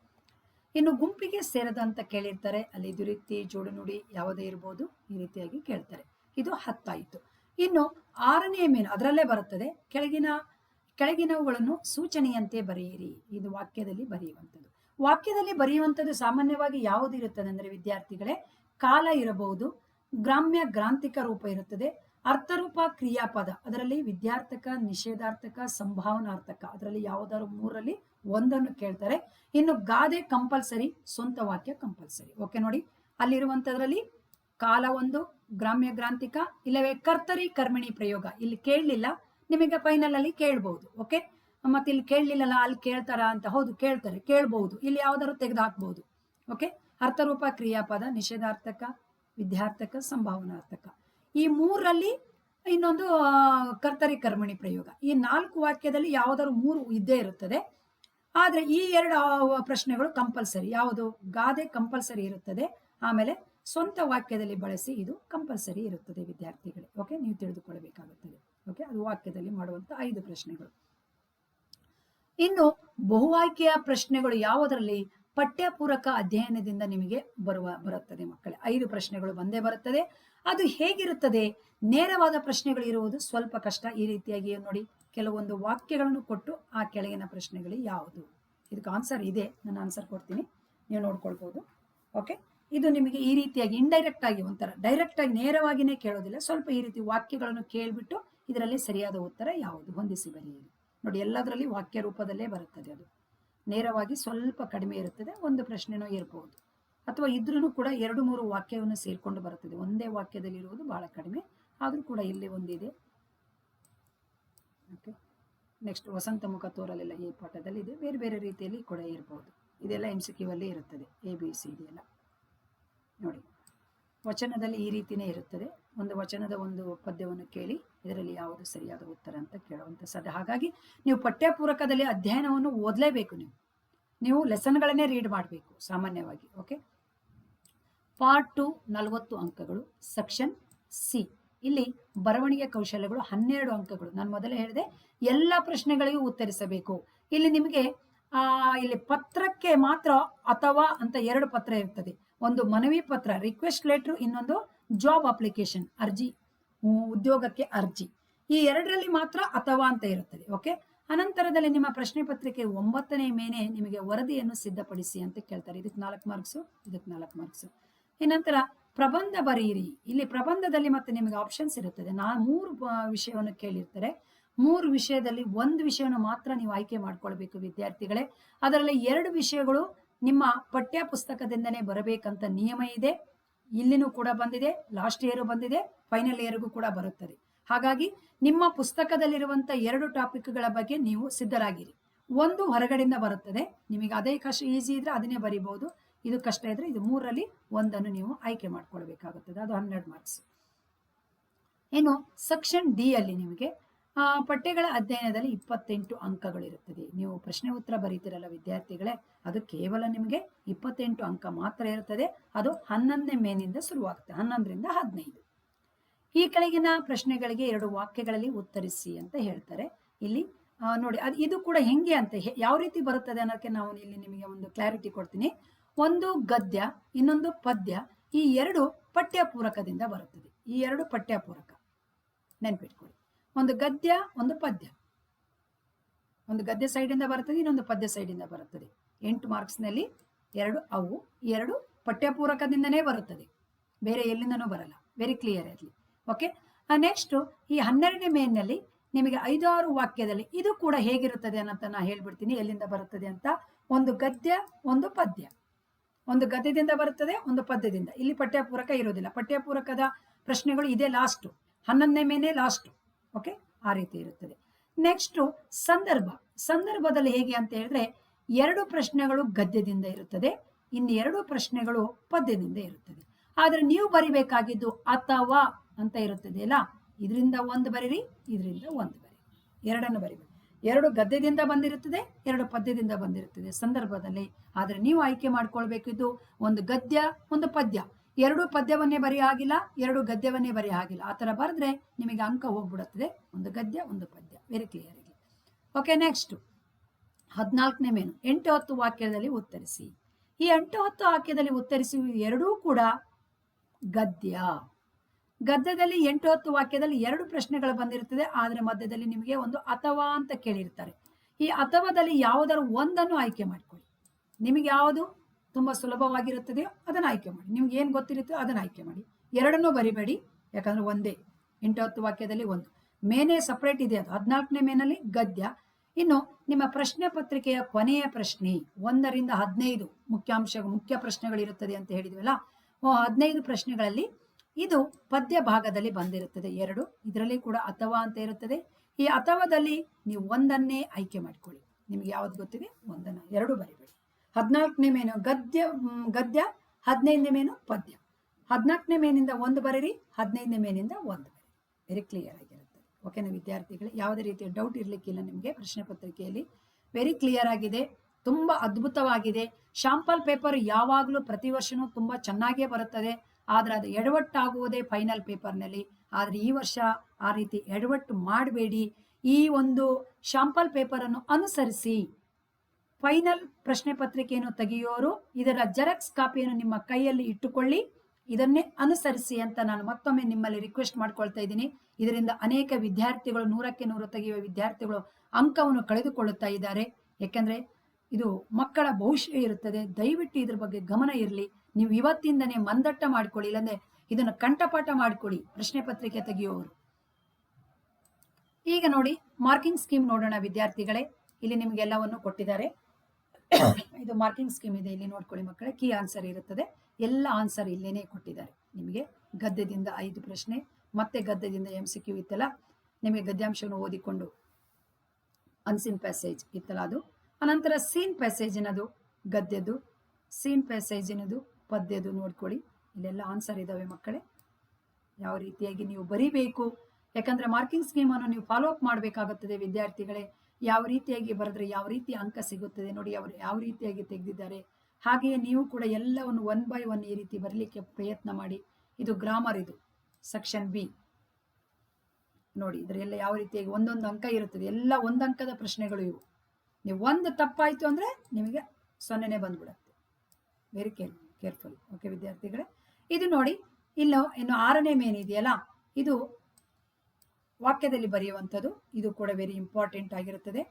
ಇನ್ನು ಗುಂಪಿಗೆ ಸೇರದ ಅಂತ ಕೇಳಿರ್ತಾರೆ. ಅಲ್ಲಿ ದುರಿತಿ ಜೋಡುನುಡಿ ಯಾವುದೇ ಇರ್ಬೋದು ಈ ರೀತಿಯಾಗಿ ಕೇಳ್ತಾರೆ. ಇದು ಹತ್ತಾಯಿತು. ಇನ್ನು ಆರನೆಯ ಮೇಲೆ ಅದರಲ್ಲೇ ಬರುತ್ತದೆ. ಕೆಳಗಿನ, ಕೆಳಗಿನವುಗಳನ್ನು ಸೂಚನೆಯಂತೆ ಬರೆಯಿರಿ. ಇದು ವಾಕ್ಯದಲ್ಲಿ ಬರೆಯುವಂಥದ್ದು. ವಾಕ್ಯದಲ್ಲಿ ಬರೆಯುವಂಥದ್ದು ಸಾಮಾನ್ಯವಾಗಿ ಯಾವುದು ಇರುತ್ತದೆ ಅಂದರೆ ವಿದ್ಯಾರ್ಥಿಗಳೇ, ಕಾಲ ಇರಬಹುದು ಗ್ರಾಮ್ಯ ಗ್ರಾಂಥಿಕ ರೂಪ ಇರುತ್ತದೆ. ಅರ್ಥರೂಪ ಕ್ರಿಯಾಪದ, ಅದರಲ್ಲಿ ವಿದ್ಯಾರ್ಥಕ, ನಿಷೇಧಾರ್ಥಕ, ಸಂಭಾವನಾರ್ಥಕ, ಅದರಲ್ಲಿ ಯಾವುದಾದ್ರು ಮೂರರಲ್ಲಿ ಒಂದನ್ನು ಕೇಳ್ತಾರೆ. ಇನ್ನು ಗಾದೆ ಕಂಪಲ್ಸರಿ, ಸ್ವಂತ ವಾಕ್ಯ ಕಂಪಲ್ಸರಿ. ಓಕೆ ನೋಡಿ. ಅಲ್ಲಿರುವಂತದ್ರಲ್ಲಿ ಕಾಲ ಒಂದು, ಗ್ರಾಮ್ಯ ಗ್ರಾಂಥಿಕ, ಇಲ್ಲವೇ ಕರ್ತರಿ ಕರ್ಮಿಣಿ ಪ್ರಯೋಗ. ಇಲ್ಲಿ ಕೇಳಲಿಲ್ಲ, ನಿಮಗೆ ಫೈನಲ್ ಅಲ್ಲಿ ಕೇಳ್ಬಹುದು ಓಕೆ ಮತ್ತೆ ಇಲ್ಲಿ ಕೇಳಲಿಲ್ಲಲ್ಲ, ಅಲ್ಲಿ ಕೇಳ್ತಾರ ಅಂತ? ಹೌದು, ಕೇಳ್ತಾರೆ ಕೇಳ್ಬಹುದು ಇಲ್ಲಿ ಯಾವ್ದಾದ್ರು ತೆಗೆದು ಹಾಕ್ಬಹುದು ಓಕೆ ಅರ್ಥರೂಪ ಕ್ರಿಯಾಪದ, ನಿಷೇಧಾರ್ಥಕ ವಿದ್ಯಾರ್ಥಕ, ಸಂಭಾವನಾರ್ಥಕ. ಈ ಮೂರರಲ್ಲಿ ಇನ್ನೊಂದು ಕರ್ತರಿ ಕರ್ಮಣಿ ಪ್ರಯೋಗ. ಈ ನಾಲ್ಕು ವಾಕ್ಯದಲ್ಲಿ ಯಾವುದಾದ್ರು ಮೂರು ಇದ್ದೇ ಇರುತ್ತದೆ. ಆದರೆ ಈ ಎರಡು ಪ್ರಶ್ನೆಗಳು ಕಂಪಲ್ಸರಿ. ಯಾವುದು? ಗಾದೆ ಕಂಪಲ್ಸರಿ ಇರುತ್ತದೆ. ಆಮೇಲೆ ಸ್ವಂತ ವಾಕ್ಯದಲ್ಲಿ ಬಳಸಿ ಇದು ಕಂಪಲ್ಸರಿ ಇರುತ್ತದೆ ವಿದ್ಯಾರ್ಥಿಗಳೇ. ಓಕೆ? ನೀವು ತಿಳಿದುಕೊಳ್ಳಬೇಕಾಗುತ್ತದೆ. ಓಕೆ? ಅದು ವಾಕ್ಯದಲ್ಲಿ ಮಾಡುವಂತ ಐದು ಪ್ರಶ್ನೆಗಳು. ಇನ್ನು ಬಹುವಾಕ್ಯ ಪ್ರಶ್ನೆಗಳು ಯಾವುದರಲ್ಲಿ? ಪಠ್ಯಪೂರಕ ಅಧ್ಯಯನದಿಂದ ನಿಮಗೆ ಬರುವ, ಬರುತ್ತದೆ ಮಕ್ಕಳೇ. ಐದು ಪ್ರಶ್ನೆಗಳು ಬಂದೇ ಬರುತ್ತದೆ. ಅದು ಹೇಗಿರುತ್ತದೆ? ನೇರವಾದ ಪ್ರಶ್ನೆಗಳು ಇರುವುದು ಸ್ವಲ್ಪ ಕಷ್ಟ. ಈ ರೀತಿಯಾಗಿ ನೋಡಿ. ಕೆಲವೊಂದು ವಾಕ್ಯಗಳನ್ನು ಕೊಟ್ಟು ಆ ಕೆಳಗಿನ ಪ್ರಶ್ನೆಗಳು ಯಾವುದು? ಇದಕ್ಕೆ ಆನ್ಸರ್ ಇದೆ. ನಾನು ಆನ್ಸರ್ ಕೊಡ್ತೀನಿ. ನೀವು ನೋಡ್ಕೊಳ್ಬೋದು. ಓಕೆ ಇದು ನಿಮಗೆ ಈ ರೀತಿಯಾಗಿ ಇಂಡೈರೆಕ್ಟ್ ಆಗಿ ಒಂಥರ ಡೈರೆಕ್ಟ್ ಆಗಿ ನೇರವಾಗಿನೇ ಕೇಳೋದಿಲ್ಲ. ಸ್ವಲ್ಪ ಈ ರೀತಿ ವಾಕ್ಯಗಳನ್ನು ಕೇಳಿಬಿಟ್ಟು ಇದರಲ್ಲಿ ಸರಿಯಾದ ಉತ್ತರ ಯಾವುದು? ಹೊಂದಿಸಿ ಬರೆಯಿರಿ. ನೋಡಿ, ಎಲ್ಲದರಲ್ಲಿ ವಾಕ್ಯ ರೂಪದಲ್ಲೇ ಬರುತ್ತದೆ ಅದು. ನೇರವಾಗಿ ಸ್ವಲ್ಪ ಕಡಿಮೆ ಇರುತ್ತದೆ, ಒಂದು ಪ್ರಶ್ನೆನೂ ಇರಬಹುದು ಅಥವಾ ಇದ್ರೂ ಕೂಡ ಎರಡು ಮೂರು ವಾಕ್ಯವನ್ನು ಸೇರಿಕೊಂಡು ಬರುತ್ತದೆ. ಒಂದೇ ವಾಕ್ಯದಲ್ಲಿ ಇರುವುದು ಬಹಳ ಕಡಿಮೆ, ಆದರೂ ಕೂಡ ಇಲ್ಲಿ ಒಂದಿದೆ. ಓಕೆ ನೆಕ್ಸ್ಟ್ ವಸಂತ ಮುಖ ತೋರಲಿಲ್ಲ, ಈ ಪಾಠದಲ್ಲಿ ಇದೆ ಬೇರೆ ಬೇರೆ ರೀತಿಯಲ್ಲಿ ಕೂಡ ಇರಬಹುದು ಇದೆಲ್ಲ ಎಂ ಸಿ ಕ್ಯೂ ಅಲ್ಲಿ ಇರುತ್ತದೆ ಎ ಬಿ ಸಿ ಇದೆಲ್ಲ ನೋಡಿ. ವಚನದಲ್ಲಿ ಈ ರೀತಿಯೇ ಇರುತ್ತದೆ. ಒಂದು ವಚನದ ಒಂದು ಪದ್ಯವನ್ನು ಕೇಳಿ, ಇದರಲ್ಲಿ ಯಾವುದು ಸರಿಯಾದ ಉತ್ತರ ಅಂತ ಕೇಳುವಂಥ ಸದ ಹಾಗಾಗಿ ನೀವು ಪಠ್ಯಪೂರಕದಲ್ಲಿ ಅಧ್ಯಯನವನ್ನು ಓದಲೇಬೇಕು ನೀವು. ನೀವು ಲೆಸನ್ಗಳನ್ನೇ ರೀಡ್ ಮಾಡಬೇಕು, ಸಾಮಾನ್ಯವಾಗಿ, ಓಕೆ? ಪಾರ್ಟ್ ಟು, ನಲವತ್ತು ಅಂಕಗಳು, ಸೆಕ್ಷನ್ ಸಿ. ಇಲ್ಲಿ ಬರವಣಿಗೆ ಕೌಶಲ್ಯಗಳು ಹನ್ನೆರಡು ಅಂಕಗಳು. ನಾನು ಮೊದಲೇ ಹೇಳಿದೆ, ಎಲ್ಲ ಪ್ರಶ್ನೆಗಳಿಗೂ ಉತ್ತರಿಸಬೇಕು. ಇಲ್ಲಿ ನಿಮಗೆ ಇಲ್ಲಿ ಪತ್ರಕ್ಕೆ ಮಾತ್ರ ಅಥವಾ ಅಂತ ಎರಡು ಪತ್ರ ಇರ್ತದೆ. ಒಂದು ಮನವಿ ಪತ್ರ ರಿಕ್ವೆಸ್ಟ್ ಲೆಟ್ರು ಇನ್ನೊಂದು ಜಾಬ್ ಅಪ್ಲಿಕೇಶನ್ ಅರ್ಜಿ ಉದ್ಯೋಗಕ್ಕೆ ಅರ್ಜಿ. ಈ ಎರಡರಲ್ಲಿ ಮಾತ್ರ ಅಥವಾ ಅಂತ ಇರುತ್ತದೆ ಓಕೆ ಅನಂತರದಲ್ಲಿ ನಿಮ್ಮ ಪ್ರಶ್ನೆ ಪತ್ರಿಕೆ ಒಂಬತ್ತನೇ ಮೇನೆ ನಿಮಗೆ ವರದಿಯನ್ನು ಸಿದ್ಧಪಡಿಸಿ ಅಂತ ಕೇಳ್ತಾರೆ. ಇದಕ್ಕೆ ನಾಲ್ಕು ಮಾರ್ಕ್ಸು ಇದಕ್ಕೆ ನಾಲ್ಕು ಮಾರ್ಕ್ಸು ಇನಂತರ ಪ್ರಬಂಧ ಬರೆಯಿರಿ. ಇಲ್ಲಿ ಪ್ರಬಂಧದಲ್ಲಿ ಮತ್ತೆ ನಿಮಗೆ ಆಪ್ಷನ್ಸ್ ಇರುತ್ತದೆ. ನಾ, ಮೂರು ವಿಷಯವನ್ನು ಕೇಳಿರ್ತಾರೆ. ಮೂರು ವಿಷಯದಲ್ಲಿ ಒಂದು ವಿಷಯವನ್ನು ಮಾತ್ರ ನೀವು ಆಯ್ಕೆ ಮಾಡ್ಕೊಳ್ಬೇಕು, ವಿದ್ಯಾರ್ಥಿಗಳೇ. ಅದರಲ್ಲಿ ಎರಡು ವಿಷಯಗಳು ನಿಮ್ಮ ಪಠ್ಯ ಪುಸ್ತಕದಿಂದನೇ ಬರಬೇಕಂತ ನಿಯಮ ಇದೆ. ಇಲ್ಲಿನೂ ಕೂಡ ಬಂದಿದೆ ಲಾಸ್ಟ್ ಇಯರ್ ಬಂದಿದೆ ಫೈನಲ್ ಇಯರ್ಗೂ ಕೂಡ ಬರುತ್ತದೆ. ಹಾಗಾಗಿ ನಿಮ್ಮ ಪುಸ್ತಕದಲ್ಲಿರುವಂತ ಎರಡು ಟಾಪಿಕ್ಗಳ ಬಗ್ಗೆ ನೀವು ಸಿದ್ಧರಾಗಿರಿ. ಒಂದು ಹೊರಗಡೆಯಿಂದ ಬರುತ್ತದೆ, ನಿಮಗೆ ಅದೇ ಕಷ್ಟ ಈಸಿ ಇದ್ರೆ ಅದನ್ನೇ ಬರಿಬಹುದು ಇದು ಕಷ್ಟ ಇದ್ರೆ ಇದು ಮೂರರಲ್ಲಿ ಒಂದನ್ನು ನೀವು ಆಯ್ಕೆ ಮಾಡ್ಕೊಳ್ಬೇಕಾಗುತ್ತದೆ. ಅದು ಹನ್ನೆರಡು ಮಾರ್ಕ್ಸ್ ಇನ್ನು ಸೆಕ್ಷನ್ ಡಿ ಅಲ್ಲಿ ನಿಮಗೆ ಪಠ್ಯಗಳ ಅಧ್ಯಯನದಲ್ಲಿ ಇಪ್ಪತ್ತೆಂಟು ಅಂಕಗಳಿರುತ್ತದೆ. ನೀವು ಪ್ರಶ್ನೆ ಉತ್ತರ ಬರೀತಿರಲ್ಲ ವಿದ್ಯಾರ್ಥಿಗಳೇ, ಅದು ಕೇವಲ ನಿಮಗೆ ಇಪ್ಪತ್ತೆಂಟು ಅಂಕ ಮಾತ್ರ ಇರುತ್ತದೆ. ಅದು ಹನ್ನೊಂದನೇ ಮೇನಿಂದ ಶುರುವಾಗುತ್ತೆ ಹನ್ನೊಂದರಿಂದ ಹದಿನೈದು. ಈ ಕೆಳಗಿನ ಪ್ರಶ್ನೆಗಳಿಗೆ ಎರಡು ವಾಕ್ಯಗಳಲ್ಲಿ ಉತ್ತರಿಸಿ ಅಂತ ಹೇಳ್ತಾರೆ. ಇಲ್ಲಿ ನೋಡಿ, ಅದು ಇದು ಕೂಡ ಹೆಂಗೆ ಅಂತ ಯಾವ ರೀತಿ ಬರುತ್ತದೆ ಅನ್ನೋಕ್ಕೆ ನಾವು ಇಲ್ಲಿ ನಿಮಗೆ ಒಂದು ಕ್ಲಾರಿಟಿ ಕೊಡ್ತೀನಿ. ಒಂದು ಗದ್ಯ, ಇನ್ನೊಂದು ಪದ್ಯ, ಈ ಎರಡು ಪಠ್ಯಪೂರಕದಿಂದ ಬರುತ್ತದೆ. ಈ ಎರಡು ಪಠ್ಯಪೂರಕ. ನೆನ್ಪಿಟ್ಕೊಳ್ಳಿ. ಒಂದು ಗದ್ಯ, ಒಂದು ಪದ್ಯ. ಒಂದು ಗದ್ಯ ಸೈಡಿಂದ ಬರುತ್ತದೆ ಇನ್ನೊಂದು ಪದ್ಯ ಸೈಡಿಂದ ಬರುತ್ತದೆ ಎಂಟು ಮಾರ್ಕ್ಸ್ನಲ್ಲಿ ಎರಡು ಅವು, ಎರಡು ಪಠ್ಯಪೂರಕದಿಂದನೇ ಬರುತ್ತದೆ. ಬೇರೆ ಎಲ್ಲಿಂದನೂ ಬರಲ್ಲ. ವೆರಿ ಕ್ಲಿಯರ್ ಇರಲಿ ಓಕೆ ನೆಕ್ಸ್ಟ್ ಈ ಹನ್ನೆರಡನೇ ಮೇನ್ನಲ್ಲಿ ನಿಮಗೆ ಐದಾರು ವಾಕ್ಯದಲ್ಲಿ ಇದು ಕೂಡ ಹೇಗಿರುತ್ತದೆ ಅನ್ನೋಂತ ನಾ ಹೇಳ್ಬಿಡ್ತೀನಿ. ಎಲ್ಲಿಂದ ಬರುತ್ತದೆ ಅಂತ? ಒಂದು ಗದ್ಯ, ಒಂದು ಪದ್ಯ. ಒಂದು ಗದ್ಯದಿಂದ ಬರುತ್ತದೆ, ಒಂದು ಪದ್ಯದಿಂದ. ಇಲ್ಲಿ ಪಠ್ಯಪೂರಕ ಇರೋದಿಲ್ಲ ಪಠ್ಯಪೂರಕದ ಪ್ರಶ್ನೆಗಳು ಇದೇ ಲಾಸ್ಟು ಹನ್ನೊಂದನೇ ಮೇನೆ ಲಾಸ್ಟು ಓಕೆ? ಆ ರೀತಿ ಇರುತ್ತದೆ. ನೆಕ್ಸ್ಟು ಸಂದರ್ಭ. ಸಂದರ್ಭದಲ್ಲಿ ಹೇಗೆ ಅಂತ ಹೇಳಿದ್ರೆ, ಎರಡು ಪ್ರಶ್ನೆಗಳು ಗದ್ಯದಿಂದ ಇರುತ್ತದೆ. ಇನ್ನು ಎರಡು ಪ್ರಶ್ನೆಗಳು ಪದ್ಯದಿಂದ ಇರುತ್ತದೆ. ಆದರೆ ನೀವು ಬರಿಬೇಕಾಗಿದ್ದು ಅಥವಾ ಅಂತ ಇರುತ್ತದೆ ಅಲ್ಲ? ಇದರಿಂದ ಒಂದು ಬರೀರಿ, ಇದರಿಂದ ಒಂದು ಬರೀರಿ. ಎರಡನ್ನು ಬರಿಬೇಕು ಎರಡು ಗದ್ಯದಿಂದ ಬಂದಿರುತ್ತದೆ, ಎರಡು ಪದ್ಯದಿಂದ ಬಂದಿರುತ್ತದೆ ಸಂದರ್ಭದಲ್ಲಿ. ಆದರೆ ನೀವು ಆಯ್ಕೆ ಮಾಡ್ಕೊಳ್ಬೇಕಿದ್ದು ಒಂದು ಗದ್ಯ, ಒಂದು ಪದ್ಯ. ಎರಡು ಪದ್ಯವನ್ನೇ ಬರೆಯ ಆಗಿಲ್ಲ, ಎರಡು ಗದ್ಯವನ್ನೇ ಬರೆಯ ಆಗಿಲ್ಲ. ಆ ಥರ ಬರೆದ್ರೆ ನಿಮಗೆ ಅಂಕ ಹೋಗ್ಬಿಡುತ್ತದೆ. ಒಂದು ಗದ್ಯ, ಒಂದು ಪದ್ಯ. ವೆರಿ ಕ್ಲಿಯರ್ ಓಕೆ ನೆಕ್ಸ್ಟ್ ಹದಿನಾಲ್ಕನೇ ಮೇನು. ಎಂಟು ಹತ್ತು ವಾಕ್ಯದಲ್ಲಿ ಉತ್ತರಿಸಿ. ಈ ಎಂಟು ಹತ್ತು ವಾಕ್ಯದಲ್ಲಿ ಉತ್ತರಿಸಿ ಎರಡೂ ಕೂಡ ಗದ್ಯ. ಗದ್ಯದಲ್ಲಿ ಎಂಟು ಹತ್ತು ವಾಕ್ಯದಲ್ಲಿ ಎರಡು ಪ್ರಶ್ನೆಗಳು ಬಂದಿರುತ್ತದೆ. ಆದರೆ ಮಧ್ಯದಲ್ಲಿ ನಿಮಗೆ ಒಂದು ಅಥವಾ ಅಂತ ಕೇಳಿರ್ತಾರೆ. ಈ ಅಥವಾದಲ್ಲಿ ಯಾವುದಾದ್ರು ಒಂದನ್ನು ಆಯ್ಕೆ ಮಾಡಿಕೊಳ್ಳಿ. ನಿಮಗೆ ಯಾವುದು? ತುಂಬ ಸುಲಭವಾಗಿರುತ್ತದೆಯೋ ಅದನ್ನು ಆಯ್ಕೆ ಮಾಡಿ. ನಿಮ್ಗೆ ಏನು ಗೊತ್ತಿರುತ್ತೋ ಅದನ್ನು ಆಯ್ಕೆ ಮಾಡಿ. ಎರಡನ್ನೂ ಬರಿಬೇಡಿ, ಯಾಕಂದ್ರೆ ಒಂದೇ. ಎಂಟು ಹತ್ತು ವಾಕ್ಯದಲ್ಲಿ ಒಂದು. ಮೇನೇ ಸಪ್ರೇಟ್ ಇದೆ ಅದು. ಹದಿನಾಲ್ಕನೇ ಮೇನಲ್ಲಿ ಗದ್ಯ. ಇನ್ನು ನಿಮ್ಮ ಪ್ರಶ್ನೆ ಪತ್ರಿಕೆಯ ಕೊನೆಯ ಪ್ರಶ್ನೆ, ಒಂದರಿಂದ ಹದಿನೈದು ಮುಖ್ಯಾಂಶ, ಮುಖ್ಯ ಪ್ರಶ್ನೆಗಳಿರುತ್ತದೆ ಅಂತ ಹೇಳಿದ್ವಲ್ಲ ಹದಿನೈದು ಪ್ರಶ್ನೆಗಳಲ್ಲಿ ಇದು ಪದ್ಯ ಭಾಗದಲ್ಲಿ ಬಂದಿರುತ್ತದೆ. ಎರಡು, ಇದರಲ್ಲಿ ಕೂಡ ಅಥವಾ ಅಂತ ಇರುತ್ತದೆ. ಈ ಅಥವಾದಲ್ಲಿ ನೀವು ಒಂದನ್ನೇ ಆಯ್ಕೆ ಮಾಡಿಕೊಳ್ಳಿ. ನಿಮ್ಗೆ ಯಾವ್ದು ಗೊತ್ತಿದೆ? ಒಂದನ್ನು. ಎರಡು ಬರಿಬೇಡಿ. ಹದಿನಾಲ್ಕನೇ ಮೇನು ಗದ್ಯ ಗದ್ಯ, ಹದಿನೈದನೇ ಮೇನು ಪದ್ಯ. ಹದಿನಾಲ್ಕನೇ ಮೇನಿಂದ ಒಂದು ಬರೀರಿ, ಹದಿನೈದನೇ ಮೇನಿಂದ ಒಂದು ವೆರಿ ಕ್ಲಿಯರ್ ಆಗಿರುತ್ತೆ. ಓಕೆನಾ ವಿದ್ಯಾರ್ಥಿಗಳು, ಯಾವುದೇ ರೀತಿಯ ಡೌಟ್ ಇರಲಿಕ್ಕಿಲ್ಲ ನಿಮಗೆ ಪ್ರಶ್ನೆ ಪತ್ರಿಕೆಯಲ್ಲಿ. ವೆರಿ ಕ್ಲಿಯರ್ ಆಗಿದೆ. ತುಂಬ ಅದ್ಭುತವಾಗಿದೆ. ಶಾಂಪಲ್ ಪೇಪರ್ ಯಾವಾಗಲೂ ಪ್ರತಿ ವರ್ಷನೂ ತುಂಬ ಚೆನ್ನಾಗೇ ಬರುತ್ತದೆ. ಆದರೆ ಅದು ಎಡವಟ್ಟಾಗುವುದೇ ಫೈನಲ್ ಪೇಪರ್ನಲ್ಲಿ ಆದರೆ ಈ ವರ್ಷ ಆ ರೀತಿ ಎಡವಟ್ಟು ಮಾಡಬೇಡಿ. ಈ ಒಂದು ಶಾಂಪಲ್ ಪೇಪರನ್ನು ಅನುಸರಿಸಿ. ಫೈನಲ್ ಪ್ರಶ್ನೆ ಪತ್ರಿಕೆಯನ್ನು ತೆಗೆಯೋರು, ಇದರ ಜೆರಾಕ್ಸ್ ಕಾಪಿಯನ್ನು ನಿಮ್ಮ ಕೈಯಲ್ಲಿ ಇಟ್ಟುಕೊಳ್ಳಿ. ಇದನ್ನೇ ಅನುಸರಿಸಿ ಅಂತ ನಾನು ಮತ್ತೊಮ್ಮೆ ನಿಮ್ಮಲ್ಲಿ ರಿಕ್ವೆಸ್ಟ್ ಮಾಡ್ಕೊಳ್ತಾ ಇದ್ದೀನಿ. ಇದರಿಂದ ಅನೇಕ ವಿದ್ಯಾರ್ಥಿಗಳು, ನೂರಕ್ಕೆ ನೂರು ತೆಗೆಯುವ ವಿದ್ಯಾರ್ಥಿಗಳು ಅಂಕವನ್ನು ಕಳೆದುಕೊಳ್ಳುತ್ತಾ ಇದ್ದಾರೆ. ಯಾಕೆಂದ್ರೆ ಇದು ಮಕ್ಕಳ ಭವಿಷ್ಯ ಇರುತ್ತದೆ. ದಯವಿಟ್ಟು ಇದ್ರ ಬಗ್ಗೆ ಗಮನ ಇರಲಿ. ನೀವು ಇವತ್ತಿಂದನೇ ಮಂದಟ್ಟ ಮಾಡ್ಕೊಳ್ಳಿ, ಇಲ್ಲಂದ್ರೆ ಇದನ್ನು ಕಂಠಪಾಠ ಮಾಡಿಕೊಡಿ ಪ್ರಶ್ನೆ ಪತ್ರಿಕೆ ತೆಗೆಯುವವರು ಈಗ ನೋಡಿ ಮಾರ್ಕಿಂಗ್ ಸ್ಕೀಮ್ ನೋಡೋಣ ವಿದ್ಯಾರ್ಥಿಗಳೇ. ಇಲ್ಲಿ ನಿಮಗೆ ಎಲ್ಲವನ್ನು ಕೊಟ್ಟಿದ್ದಾರೆ. ಇದು ಮಾರ್ಕಿಂಗ್ ಸ್ಕೀಮ್ ಇದೆ, ಇಲ್ಲಿ ನೋಡ್ಕೊಳ್ಳಿ ಮಕ್ಕಳ, ಕೀ ಆನ್ಸರ್ ಇರುತ್ತದೆ. ಎಲ್ಲ ಆನ್ಸರ್ ಇಲ್ಲೇನೆ ಕೊಟ್ಟಿದ್ದಾರೆ. ನಿಮಗೆ ಗದ್ಯದಿಂದ ಐದು ಪ್ರಶ್ನೆ, ಮತ್ತೆ ಗದ್ಯದಿಂದ ಎಂ ಸಿ ಕ್ಯೂ ಇತ್ತಲ್ಲ, ನಿಮಗೆ ಗದ್ಯಾಂಶವನ್ನು ಓದಿಕೊಂಡು ಅನ್ಸಿನ್ ಪ್ಯಾಸೇಜ್ ಇತ್ತಲ್ಲ ಅದು. ಅನಂತರ ಸೀನ್ ಪ್ಯಾಸೇಜಿನದು ಗದ್ಯದ್ದು. ಸೀನ್ ಪ್ಯಾಸೇಜಿನದು ಪದ್ಯದು ನೋಡ್ಕೊಳ್ಳಿ. ಇಲ್ಲೆಲ್ಲ ಆನ್ಸರ್ ಇದಾವೆ ಮಕ್ಕಳೇ. ಯಾವ ರೀತಿಯಾಗಿ ನೀವು ಬರೀಬೇಕು? ಯಾಕಂದ್ರೆ ಮಾರ್ಕಿಂಗ್ ಸ್ಕೀಮ್ ಅನ್ನು ನೀವು ಫಾಲೋ ಅಪ್ ಮಾಡಬೇಕಾಗುತ್ತದೆ ವಿದ್ಯಾರ್ಥಿಗಳೇ. ಯಾವ ರೀತಿಯಾಗಿ ಬರೆದ್ರೆ ಯಾವ ರೀತಿ ಅಂಕ ಸಿಗುತ್ತದೆ ನೋಡಿ, ಅವರು ಯಾವ ರೀತಿಯಾಗಿ ತೆಗೆದಿದ್ದಾರೆ. ಹಾಗೆಯೇ ನೀವು ಕೂಡ ಎಲ್ಲವನ್ನು ಒನ್ ಬೈ ಒನ್ ಈ ರೀತಿ ಬರಲಿಕ್ಕೆ ಪ್ರಯತ್ನ ಮಾಡಿ. ಇದು ಗ್ರಾಮರ್ ಇದು ಸೆಕ್ಷನ್ ಬಿ ನೋಡಿ, ಇದರೆಲ್ಲ ಯಾವ ರೀತಿಯಾಗಿ ಒಂದೊಂದು ಅಂಕ ಇರುತ್ತದೆ. ಎಲ್ಲ ಒಂದು ಅಂಕದ ಪ್ರಶ್ನೆಗಳು ಇವು. ನೀವು ಒಂದು ತಪ್ಪಾಯಿತು ಅಂದರೆ ನಿಮಗೆ ಸೊನ್ನೆನೇ ಬಂದ್ಬಿಡುತ್ತೆ. ವೆರಿ ಕೇರ್ ಕೇರ್ಫುಲ್ ಓಕೆ ವಿದ್ಯಾರ್ಥಿಗಳೇ. ಇದು ನೋಡಿ, ಇಲ್ಲ, ಇನ್ನು ಆರನೇ ಮೇನ್ ಇದೆಯಲ್ಲ? ಇದು ವಾಕ್ಯದಲ್ಲಿ ಬರೆಯುವಂಥದ್ದು ಇದು ಕೂಡ ವೆರಿ ಇಂಪಾರ್ಟೆಂಟ್ ಆಗಿರುತ್ತದೆ.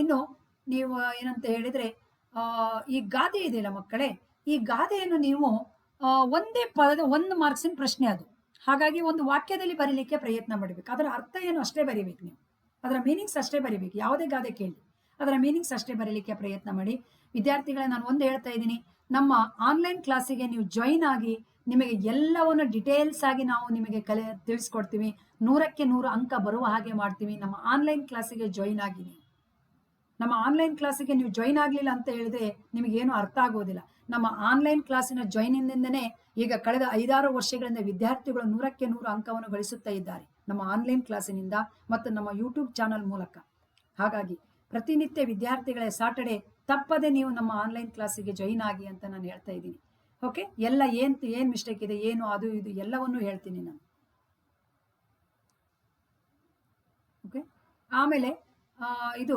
ಇನ್ನು ನೀವು ಏನಂತ ಹೇಳಿದರೆ ಈ ಗಾದೆ ಇದೆಯಲ್ಲ ಮಕ್ಕಳೇ, ಈ ಗಾದೆಯನ್ನು ನೀವು ಒಂದೇ ಪದದ ಒಂದು ಮಾರ್ಕ್ಸಿನ ಪ್ರಶ್ನೆ ಅದು. ಹಾಗಾಗಿ ಒಂದು ವಾಕ್ಯದಲ್ಲಿ ಬರೀಲಿಕ್ಕೆ ಪ್ರಯತ್ನ ಮಾಡಬೇಕು. ಅದರ ಅರ್ಥ ಏನು ಅಷ್ಟೇ ಬರಿಬೇಕು ನೀವು. ಅದರ ಮೀನಿಂಗ್ಸ್ ಅಷ್ಟೇ ಬರಿಬೇಕು. ಯಾವುದೇ ಗಾದೆ ಕೇಳಿ. ಅದರ ಮೀನಿಂಗ್ಸ್ ಅಷ್ಟೇ ಬರೀಲಿಕ್ಕೆ ಪ್ರಯತ್ನ ಮಾಡಿ. ವಿದ್ಯಾರ್ಥಿಗಳೇ, ನಾನು ಒಂದು ಹೇಳ್ತಾ ಇದ್ದೀನಿ. ನಮ್ಮ ಆನ್ಲೈನ್ ಕ್ಲಾಸಿಗೆ ನೀವು ಜಾಯಿನ್ ಆಗಿ ನಿಮಗೆ ಎಲ್ಲವನ್ನು ಡಿಟೇಲ್ಸ್ ಆಗಿ ನಾವು ನಿಮಗೆ ಕಲೆ ತಿಳಿಸ್ಕೊಡ್ತೀವಿ. ನೂರಕ್ಕೆ ನೂರು ಅಂಕ ಬರುವ ಹಾಗೆ ಮಾಡ್ತೀವಿ. ನಮ್ಮ ಆನ್ಲೈನ್ ಕ್ಲಾಸಿಗೆ ಜಾಯಿನ್ ಆಗಿ ನಮ್ಮ ಆನ್ಲೈನ್ ಕ್ಲಾಸಿಗೆ ನೀವು ಜಾಯಿನ್ ಆಗಲಿಲ್ಲ ಅಂತ ಹೇಳಿದ್ರೆ ನಿಮಗೇನು ಅರ್ಥ ಆಗೋದಿಲ್ಲ. ನಮ್ಮ ಆನ್ಲೈನ್ ಕ್ಲಾಸಿನ ಜಾಯಿನಿಂದನೇ ಈಗ ಕಳೆದ ಐದಾರು ವರ್ಷಗಳಿಂದ ವಿದ್ಯಾರ್ಥಿಗಳು ನೂರಕ್ಕೆ ನೂರು ಅಂಕವನ್ನು ಗಳಿಸುತ್ತಾ ಇದ್ದಾರೆ. ನಮ್ಮ ಆನ್ಲೈನ್ ಕ್ಲಾಸಿನಿಂದ ಮತ್ತು ನಮ್ಮ ಯೂಟ್ಯೂಬ್ ಚಾನಲ್ ಮೂಲಕ. ಹಾಗಾಗಿ ಪ್ರತಿನಿತ್ಯ ವಿದ್ಯಾರ್ಥಿಗಳೇ ಸಾಟರ್ಡೆ ತಪ್ಪದೆ ನೀವು ನಮ್ಮ ಆನ್ಲೈನ್ ಕ್ಲಾಸಿಗೆ ಜಾಯಿನ್ ಆಗಿ ಅಂತ ನಾನು ಹೇಳ್ತಾ ಇದ್ದೀನಿ. ಓಕೆ ಎಲ್ಲ ಏನ್ ಏನ್ ಮಿಸ್ಟೇಕ್ ಇದೆ, ಏನು, ಅದು, ಇದು, ಎಲ್ಲವನ್ನೂ ಹೇಳ್ತೀನಿ ನಾನು. ಓಕೆ ಆಮೇಲೆ ಇದು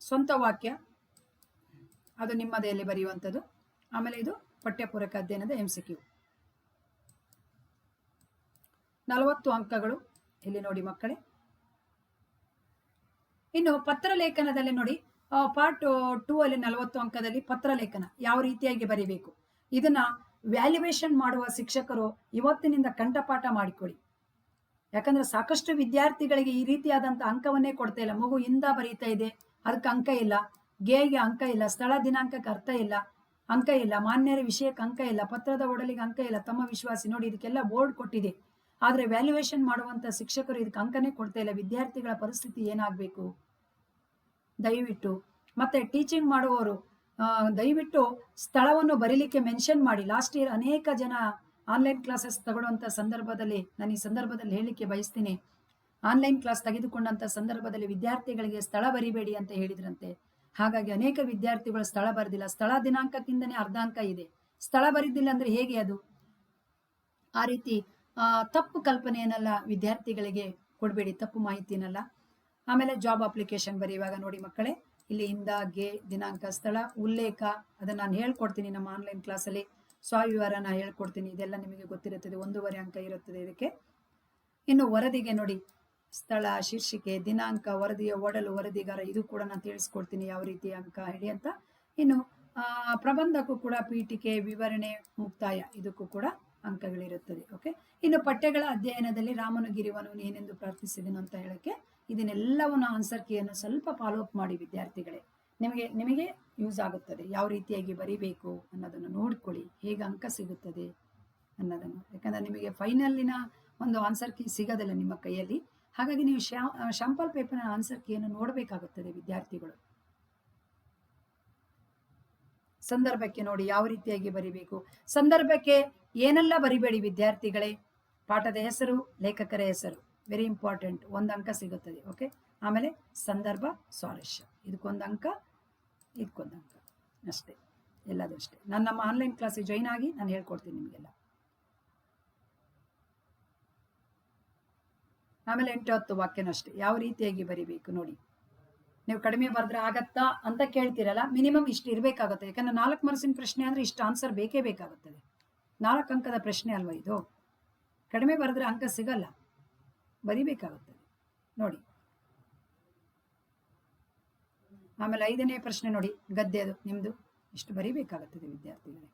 ಸ್ವಂತ ವಾಕ್ಯ. ಅದು ನಿಮ್ಮದೆಯಲ್ಲಿ ಬರೆಯುವಂಥದ್ದು. ಆಮೇಲೆ ಇದು ಪಠ್ಯಪೂರಕ ಅಧ್ಯಯನದ ಎಂ ಸಿ ಕ್ಯೂ ನಲವತ್ತು ಅಂಕಗಳು ಇಲ್ಲಿ ನೋಡಿ ಮಕ್ಕಳೇ. ಇನ್ನು ಪತ್ರಲೇಖನದಲ್ಲಿ ನೋಡಿ. ಪಾರ್ಟ್ ಟೂ ಅಲ್ಲಿ ನಲವತ್ತು ಅಂಕದಲ್ಲಿ ಪತ್ರಲೇಖನ ಯಾವ ರೀತಿಯಾಗಿ ಬರಿಬೇಕು? ಇದನ್ನ ವ್ಯಾಲ್ಯುವೇಷನ್ ಮಾಡುವ ಶಿಕ್ಷಕರು ಇವತ್ತಿನಿಂದ ಕಂಠಪಾಠ ಮಾಡಿಕೊಳ್ಳಿ. ಯಾಕಂದ್ರೆ ಸಾಕಷ್ಟು ವಿದ್ಯಾರ್ಥಿಗಳಿಗೆ ಈ ರೀತಿಯಾದಂಥ ಅಂಕವನ್ನೇ ಕೊಡ್ತಾ ಇಲ್ಲ. ಮಗು ಇಂದ ಬರೀತಾ ಇದೆ, ಅದಕ್ಕೆ ಅಂಕ ಇಲ್ಲ ಗೇಗೆ ಅಂಕ ಇಲ್ಲ, ಸ್ಥಳ ದಿನಾಂಕಕ್ಕೆ ಅರ್ಥ ಇಲ್ಲ, ಅಂಕ ಇಲ್ಲ, ಮಾನ್ಯರ ವಿಷಯಕ್ಕೆ ಅಂಕ ಇಲ್ಲ, ಪತ್ರದ ಒಡಲಿಗೆ ಅಂಕ ಇಲ್ಲ, ತಮ್ಮ ವಿಶ್ವಾಸಿ, ನೋಡಿ ಇದಕ್ಕೆಲ್ಲ ಬೋರ್ಡ್ ಕೊಟ್ಟಿದೆ. ಆದರೆ ವ್ಯಾಲ್ಯುವೇಷನ್ ಮಾಡುವಂತ ಶಿಕ್ಷಕರು ಇದಕ್ಕೆ ಅಂಕನೇ ಕೊಡ್ತಾ ಇಲ್ಲ. ವಿದ್ಯಾರ್ಥಿಗಳ ಪರಿಸ್ಥಿತಿ ಏನಾಗಬೇಕು? ದಯವಿಟ್ಟು. ಮತ್ತೆ ಟೀಚಿಂಗ್ ಮಾಡುವವರು ದಯವಿಟ್ಟು ಸ್ಥಳವನ್ನು ಬರೀಲಿಕ್ಕೆ ಮೆನ್ಷನ್ ಮಾಡಿ. ಲಾಸ್ಟ್ ಇಯರ್ ಅನೇಕ ಜನ ಆನ್ಲೈನ್ ಕ್ಲಾಸಸ್ ತಗೊಳ್ಳುವಂಥ ಸಂದರ್ಭದಲ್ಲಿ, ನಾನು ಈ ಸಂದರ್ಭದಲ್ಲಿ ಹೇಳಲಿಕ್ಕೆ ಬಯಸ್ತೀನಿ. ಆನ್ಲೈನ್ ಕ್ಲಾಸ್ ತೆಗೆದುಕೊಂಡಂಥ ಸಂದರ್ಭದಲ್ಲಿ ವಿದ್ಯಾರ್ಥಿಗಳಿಗೆ ಸ್ಥಳ ಬರಿಬೇಡಿ ಅಂತ ಹೇಳಿದ್ರಂತೆ. ಹಾಗಾಗಿ ಅನೇಕ ವಿದ್ಯಾರ್ಥಿಗಳು ಸ್ಥಳ ಬರೆದಿಲ್ಲ. ಸ್ಥಳ ದಿನಾಂಕದಿಂದನೇ ಅರ್ಧ ಅಂಕ ಇದೆ. ಸ್ಥಳ ಬರಿದ್ದಿಲ್ಲ ಅಂದ್ರೆ ಹೇಗೆ ಅದು? ಆ ರೀತಿ ತಪ್ಪು ಕಲ್ಪನೆಯನ್ನೆಲ್ಲ ವಿದ್ಯಾರ್ಥಿಗಳಿಗೆ ಕೊಡಬೇಡಿ. ತಪ್ಪು ಮಾಹಿತಿನಲ್ಲ ಆಮೇಲೆ ಜಾಬ್ ಅಪ್ಲಿಕೇಶನ್ ಬರೆಯುವಾಗ ನೋಡಿ ಮಕ್ಕಳೇ. ಇಲ್ಲಿ ಇಂದ ಗೆ, ದಿನಾಂಕ, ಸ್ಥಳ, ಉಲ್ಲೇಖ, ಅದನ್ನ ನಾನು ಹೇಳ್ಕೊಡ್ತೀನಿ ನಮ್ಮ ಆನ್ಲೈನ್ ಕ್ಲಾಸಲ್ಲಿ ನಾನು ಹೇಳ್ಕೊಡ್ತೀನಿ, ಇದೆಲ್ಲ ನಿಮಗೆ ಗೊತ್ತಿರುತ್ತದೆ, ಒಂದೂವರೆ ಅಂಕ ಇರುತ್ತದೆ ಇದಕ್ಕೆ. ಇನ್ನು ವರದಿಗೆ ನೋಡಿ, ಸ್ಥಳ, ಶೀರ್ಷಿಕೆ, ದಿನಾಂಕ, ವರದಿಯ ಒಡಲು, ವರದಿಗಾರ, ಇದು ಕೂಡ ನಾನು ತಿಳಿಸ್ಕೊಡ್ತೀನಿ ಯಾವ ರೀತಿ ಅಂಕ ಹೇಳಿ ಅಂತ. ಇನ್ನು ಪ್ರಬಂಧಕ್ಕೂ ಕೂಡ ಪೀಠಿಕೆ, ವಿವರಣೆ, ಮುಕ್ತಾಯ, ಇದಕ್ಕೂ ಕೂಡ ಅಂಕಗಳಿರುತ್ತದೆ ಓಕೆ ಇನ್ನು ಪಠ್ಯಗಳ ಅಧ್ಯಯನದಲ್ಲಿ ರಾಮನು ಗಿರಿವನು ಏನೆಂದು ಪ್ರಾರ್ಥಿಸಿದನು ಅಂತ ಹೇಳಕ್ಕೆ ಇದನ್ನೆಲ್ಲವನ್ನು ಆನ್ಸರ್ ಕೀಯನ್ನು ಸ್ವಲ್ಪ ಫಾಲೋ ಅಪ್ ಮಾಡಿ ವಿದ್ಯಾರ್ಥಿಗಳೇ. ನಿಮಗೆ ನಿಮಗೆ ಯೂಸ್ ಆಗುತ್ತದೆ. ಯಾವ ರೀತಿಯಾಗಿ ಬರಿಬೇಕು ಅನ್ನೋದನ್ನು ನೋಡ್ಕೊಳ್ಳಿ. ಹೇಗೆ ಅಂಕ ಸಿಗುತ್ತದೆ ಅನ್ನೋದನ್ನು. ಯಾಕಂದರೆ ನಿಮಗೆ ಫೈನಲ್ಲಿನ ಒಂದು ಆನ್ಸರ್ ಕೀ ಸಿಗೋದಿಲ್ಲ ನಿಮ್ಮ ಕೈಯಲ್ಲಿ. ಹಾಗಾಗಿ ನೀವು ಶಾಂಪಲ್ ಪೇಪರ್ನ ಆನ್ಸರ್ ಕೀಯನ್ನು ನೋಡಬೇಕಾಗುತ್ತದೆ ವಿದ್ಯಾರ್ಥಿಗಳು. ಸಂದರ್ಭಕ್ಕೆ ನೋಡಿ ಯಾವ ರೀತಿಯಾಗಿ ಬರಿಬೇಕು. ಸಂದರ್ಭಕ್ಕೆ ಏನೆಲ್ಲ ಬರಿಬೇಡಿ ವಿದ್ಯಾರ್ಥಿಗಳೇ. ಪಾಠದ ಹೆಸರು, ಲೇಖಕರ ಹೆಸರು. ವೆರಿ ಇಂಪಾರ್ಟೆಂಟ್ ಒಂದು ಅಂಕ ಸಿಗುತ್ತದೆ ಓಕೆ ಆಮೇಲೆ ಸಂದರ್ಭ, ಸ್ವಾರಸ್ಯ. ಇದಕ್ಕೊಂದು ಅಂಕ ಇದಕ್ಕೊಂದು ಅಂಕ. ಅಷ್ಟೇ, ಎಲ್ಲದೂ ಅಷ್ಟೇ. ನಾನು ನಮ್ಮ ಆನ್ಲೈನ್ ಕ್ಲಾಸಿಗೆ ಜಾಯ್ನ್ ಆಗಿ ನಾನು ಹೇಳ್ಕೊಡ್ತೀನಿ ನಿಮಗೆಲ್ಲ. ಆಮೇಲೆ ಎಂಟು ಹತ್ತು ವಾಕ್ಯನೂ ಅಷ್ಟೇ. ಯಾವ ರೀತಿಯಾಗಿ ಬರಿಬೇಕು ನೋಡಿ. ನೀವು ಕಡಿಮೆ ಬರೆದ್ರೆ ಆಗತ್ತಾ ಅಂತ ಕೇಳ್ತೀರಲ್ಲ, ಮಿನಿಮಮ್ ಇಷ್ಟು ಇರಬೇಕಾಗುತ್ತೆ. ಯಾಕಂದ್ರೆ ನಾಲ್ಕು ಮಾರ್ಕ್ಸಿನ ಪ್ರಶ್ನೆ ಅಂದ್ರೆ ಇಷ್ಟು ಆನ್ಸರ್ ಬೇಕೇ ಬೇಕಾಗುತ್ತದೆ. ನಾಲ್ಕು ಅಂಕದ ಪ್ರಶ್ನೆ ಅಲ್ವಾ ಇದು? ಕಡಿಮೆ ಬರೆದ್ರೆ ಅಂಕ ಸಿಗಲ್ಲ. ಬರಿಬೇಕಾಗುತ್ತದೆ ನೋಡಿ. ಆಮೇಲೆ ಐದನೇ ಪ್ರಶ್ನೆ ನೋಡಿ. ಗದ್ದೆದು ನಿಮ್ಮದು ಇಷ್ಟು ಬರಿಬೇಕಾಗುತ್ತದೆ ವಿದ್ಯಾರ್ಥಿಗಳೇ?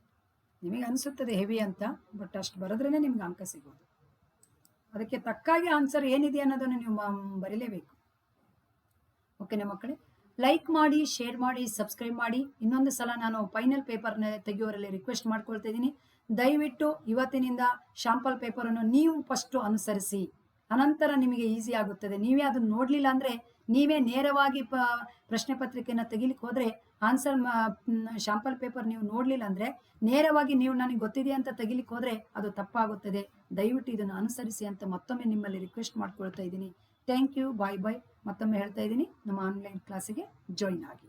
ನಿಮಗೆ ಅನಿಸುತ್ತದೆ ಹೆವಿ ಅಂತ, ಬಟ್ ಅಷ್ಟು ಬರೆದ್ರೇ ನಿಮ್ಗೆ ಅಂಕ ಸಿಗೋದು. ಅದಕ್ಕೆ ತಕ್ಕಾಗಿ ಆನ್ಸರ್ ಏನಿದೆ ಅನ್ನೋದನ್ನು ನೀವು ಬರಿಲೇಬೇಕು. ಓಕೆನಾ ಮಕ್ಕಳೇ, ಲೈಕ್ ಮಾಡಿ, ಶೇರ್ ಮಾಡಿ, ಸಬ್ಸ್ಕ್ರೈಬ್ ಮಾಡಿ. ಇನ್ನೊಂದು ಸಲ ನಾನು ಫೈನಲ್ ಪೇಪರ್ನ ತೆಗೆಯುವರಲ್ಲಿ ರಿಕ್ವೆಸ್ಟ್ ಮಾಡ್ಕೊಳ್ತಾ ಇದ್ದೀನಿ. ದಯವಿಟ್ಟು ಇವತ್ತಿನಿಂದ ಶಾಂಪಲ್ ಪೇಪರನ್ನು ನೀವು ಫಸ್ಟು ಅನುಸರಿಸಿ. ಅನಂತರ ನಿಮಗೆ ಈಸಿ ಆಗುತ್ತದೆ. ನೀವೇ ಅದನ್ನು ನೋಡಲಿಲ್ಲ ಅಂದರೆ ನೀವೇ ನೇರವಾಗಿ ಪ, ಪ್ರಶ್ನೆ ಪತ್ರಿಕೆಯನ್ನು ತೆಗಿಲಿಕ್ಕೆ ಹೋದರೆ ಆನ್ಸರ್ ಶಾಂಪಲ್ ಪೇಪರ್ ನೀವು ನೋಡಲಿಲ್ಲ ಅಂದರೆ ನೇರವಾಗಿ ನೀವು ನನಗೆ ಗೊತ್ತಿದೆ ಅಂತ ತೆಗಿಲಿಕ್ಕೆ ಹೋದರೆ ಅದು ತಪ್ಪಾಗುತ್ತದೆ. ದಯವಿಟ್ಟು ಇದನ್ನು ಅನುಸರಿಸಿ ಅಂತ ಮತ್ತೊಮ್ಮೆ ನಿಮ್ಮಲ್ಲಿ ರಿಕ್ವೆಸ್ಟ್ ಮಾಡ್ಕೊಳ್ತಾ ಇದ್ದೀನಿ. ಥ್ಯಾಂಕ್ ಯು ಬಾಯ್ ಬಾಯ್ ಮತ್ತೊಮ್ಮೆ ಹೇಳ್ತಾ ಇದ್ದೀನಿ. ನಮ್ಮ ಆನ್ಲೈನ್ ಕ್ಲಾಸಿಗೆ ಜಾಯಿನ್ ಆಗಿ.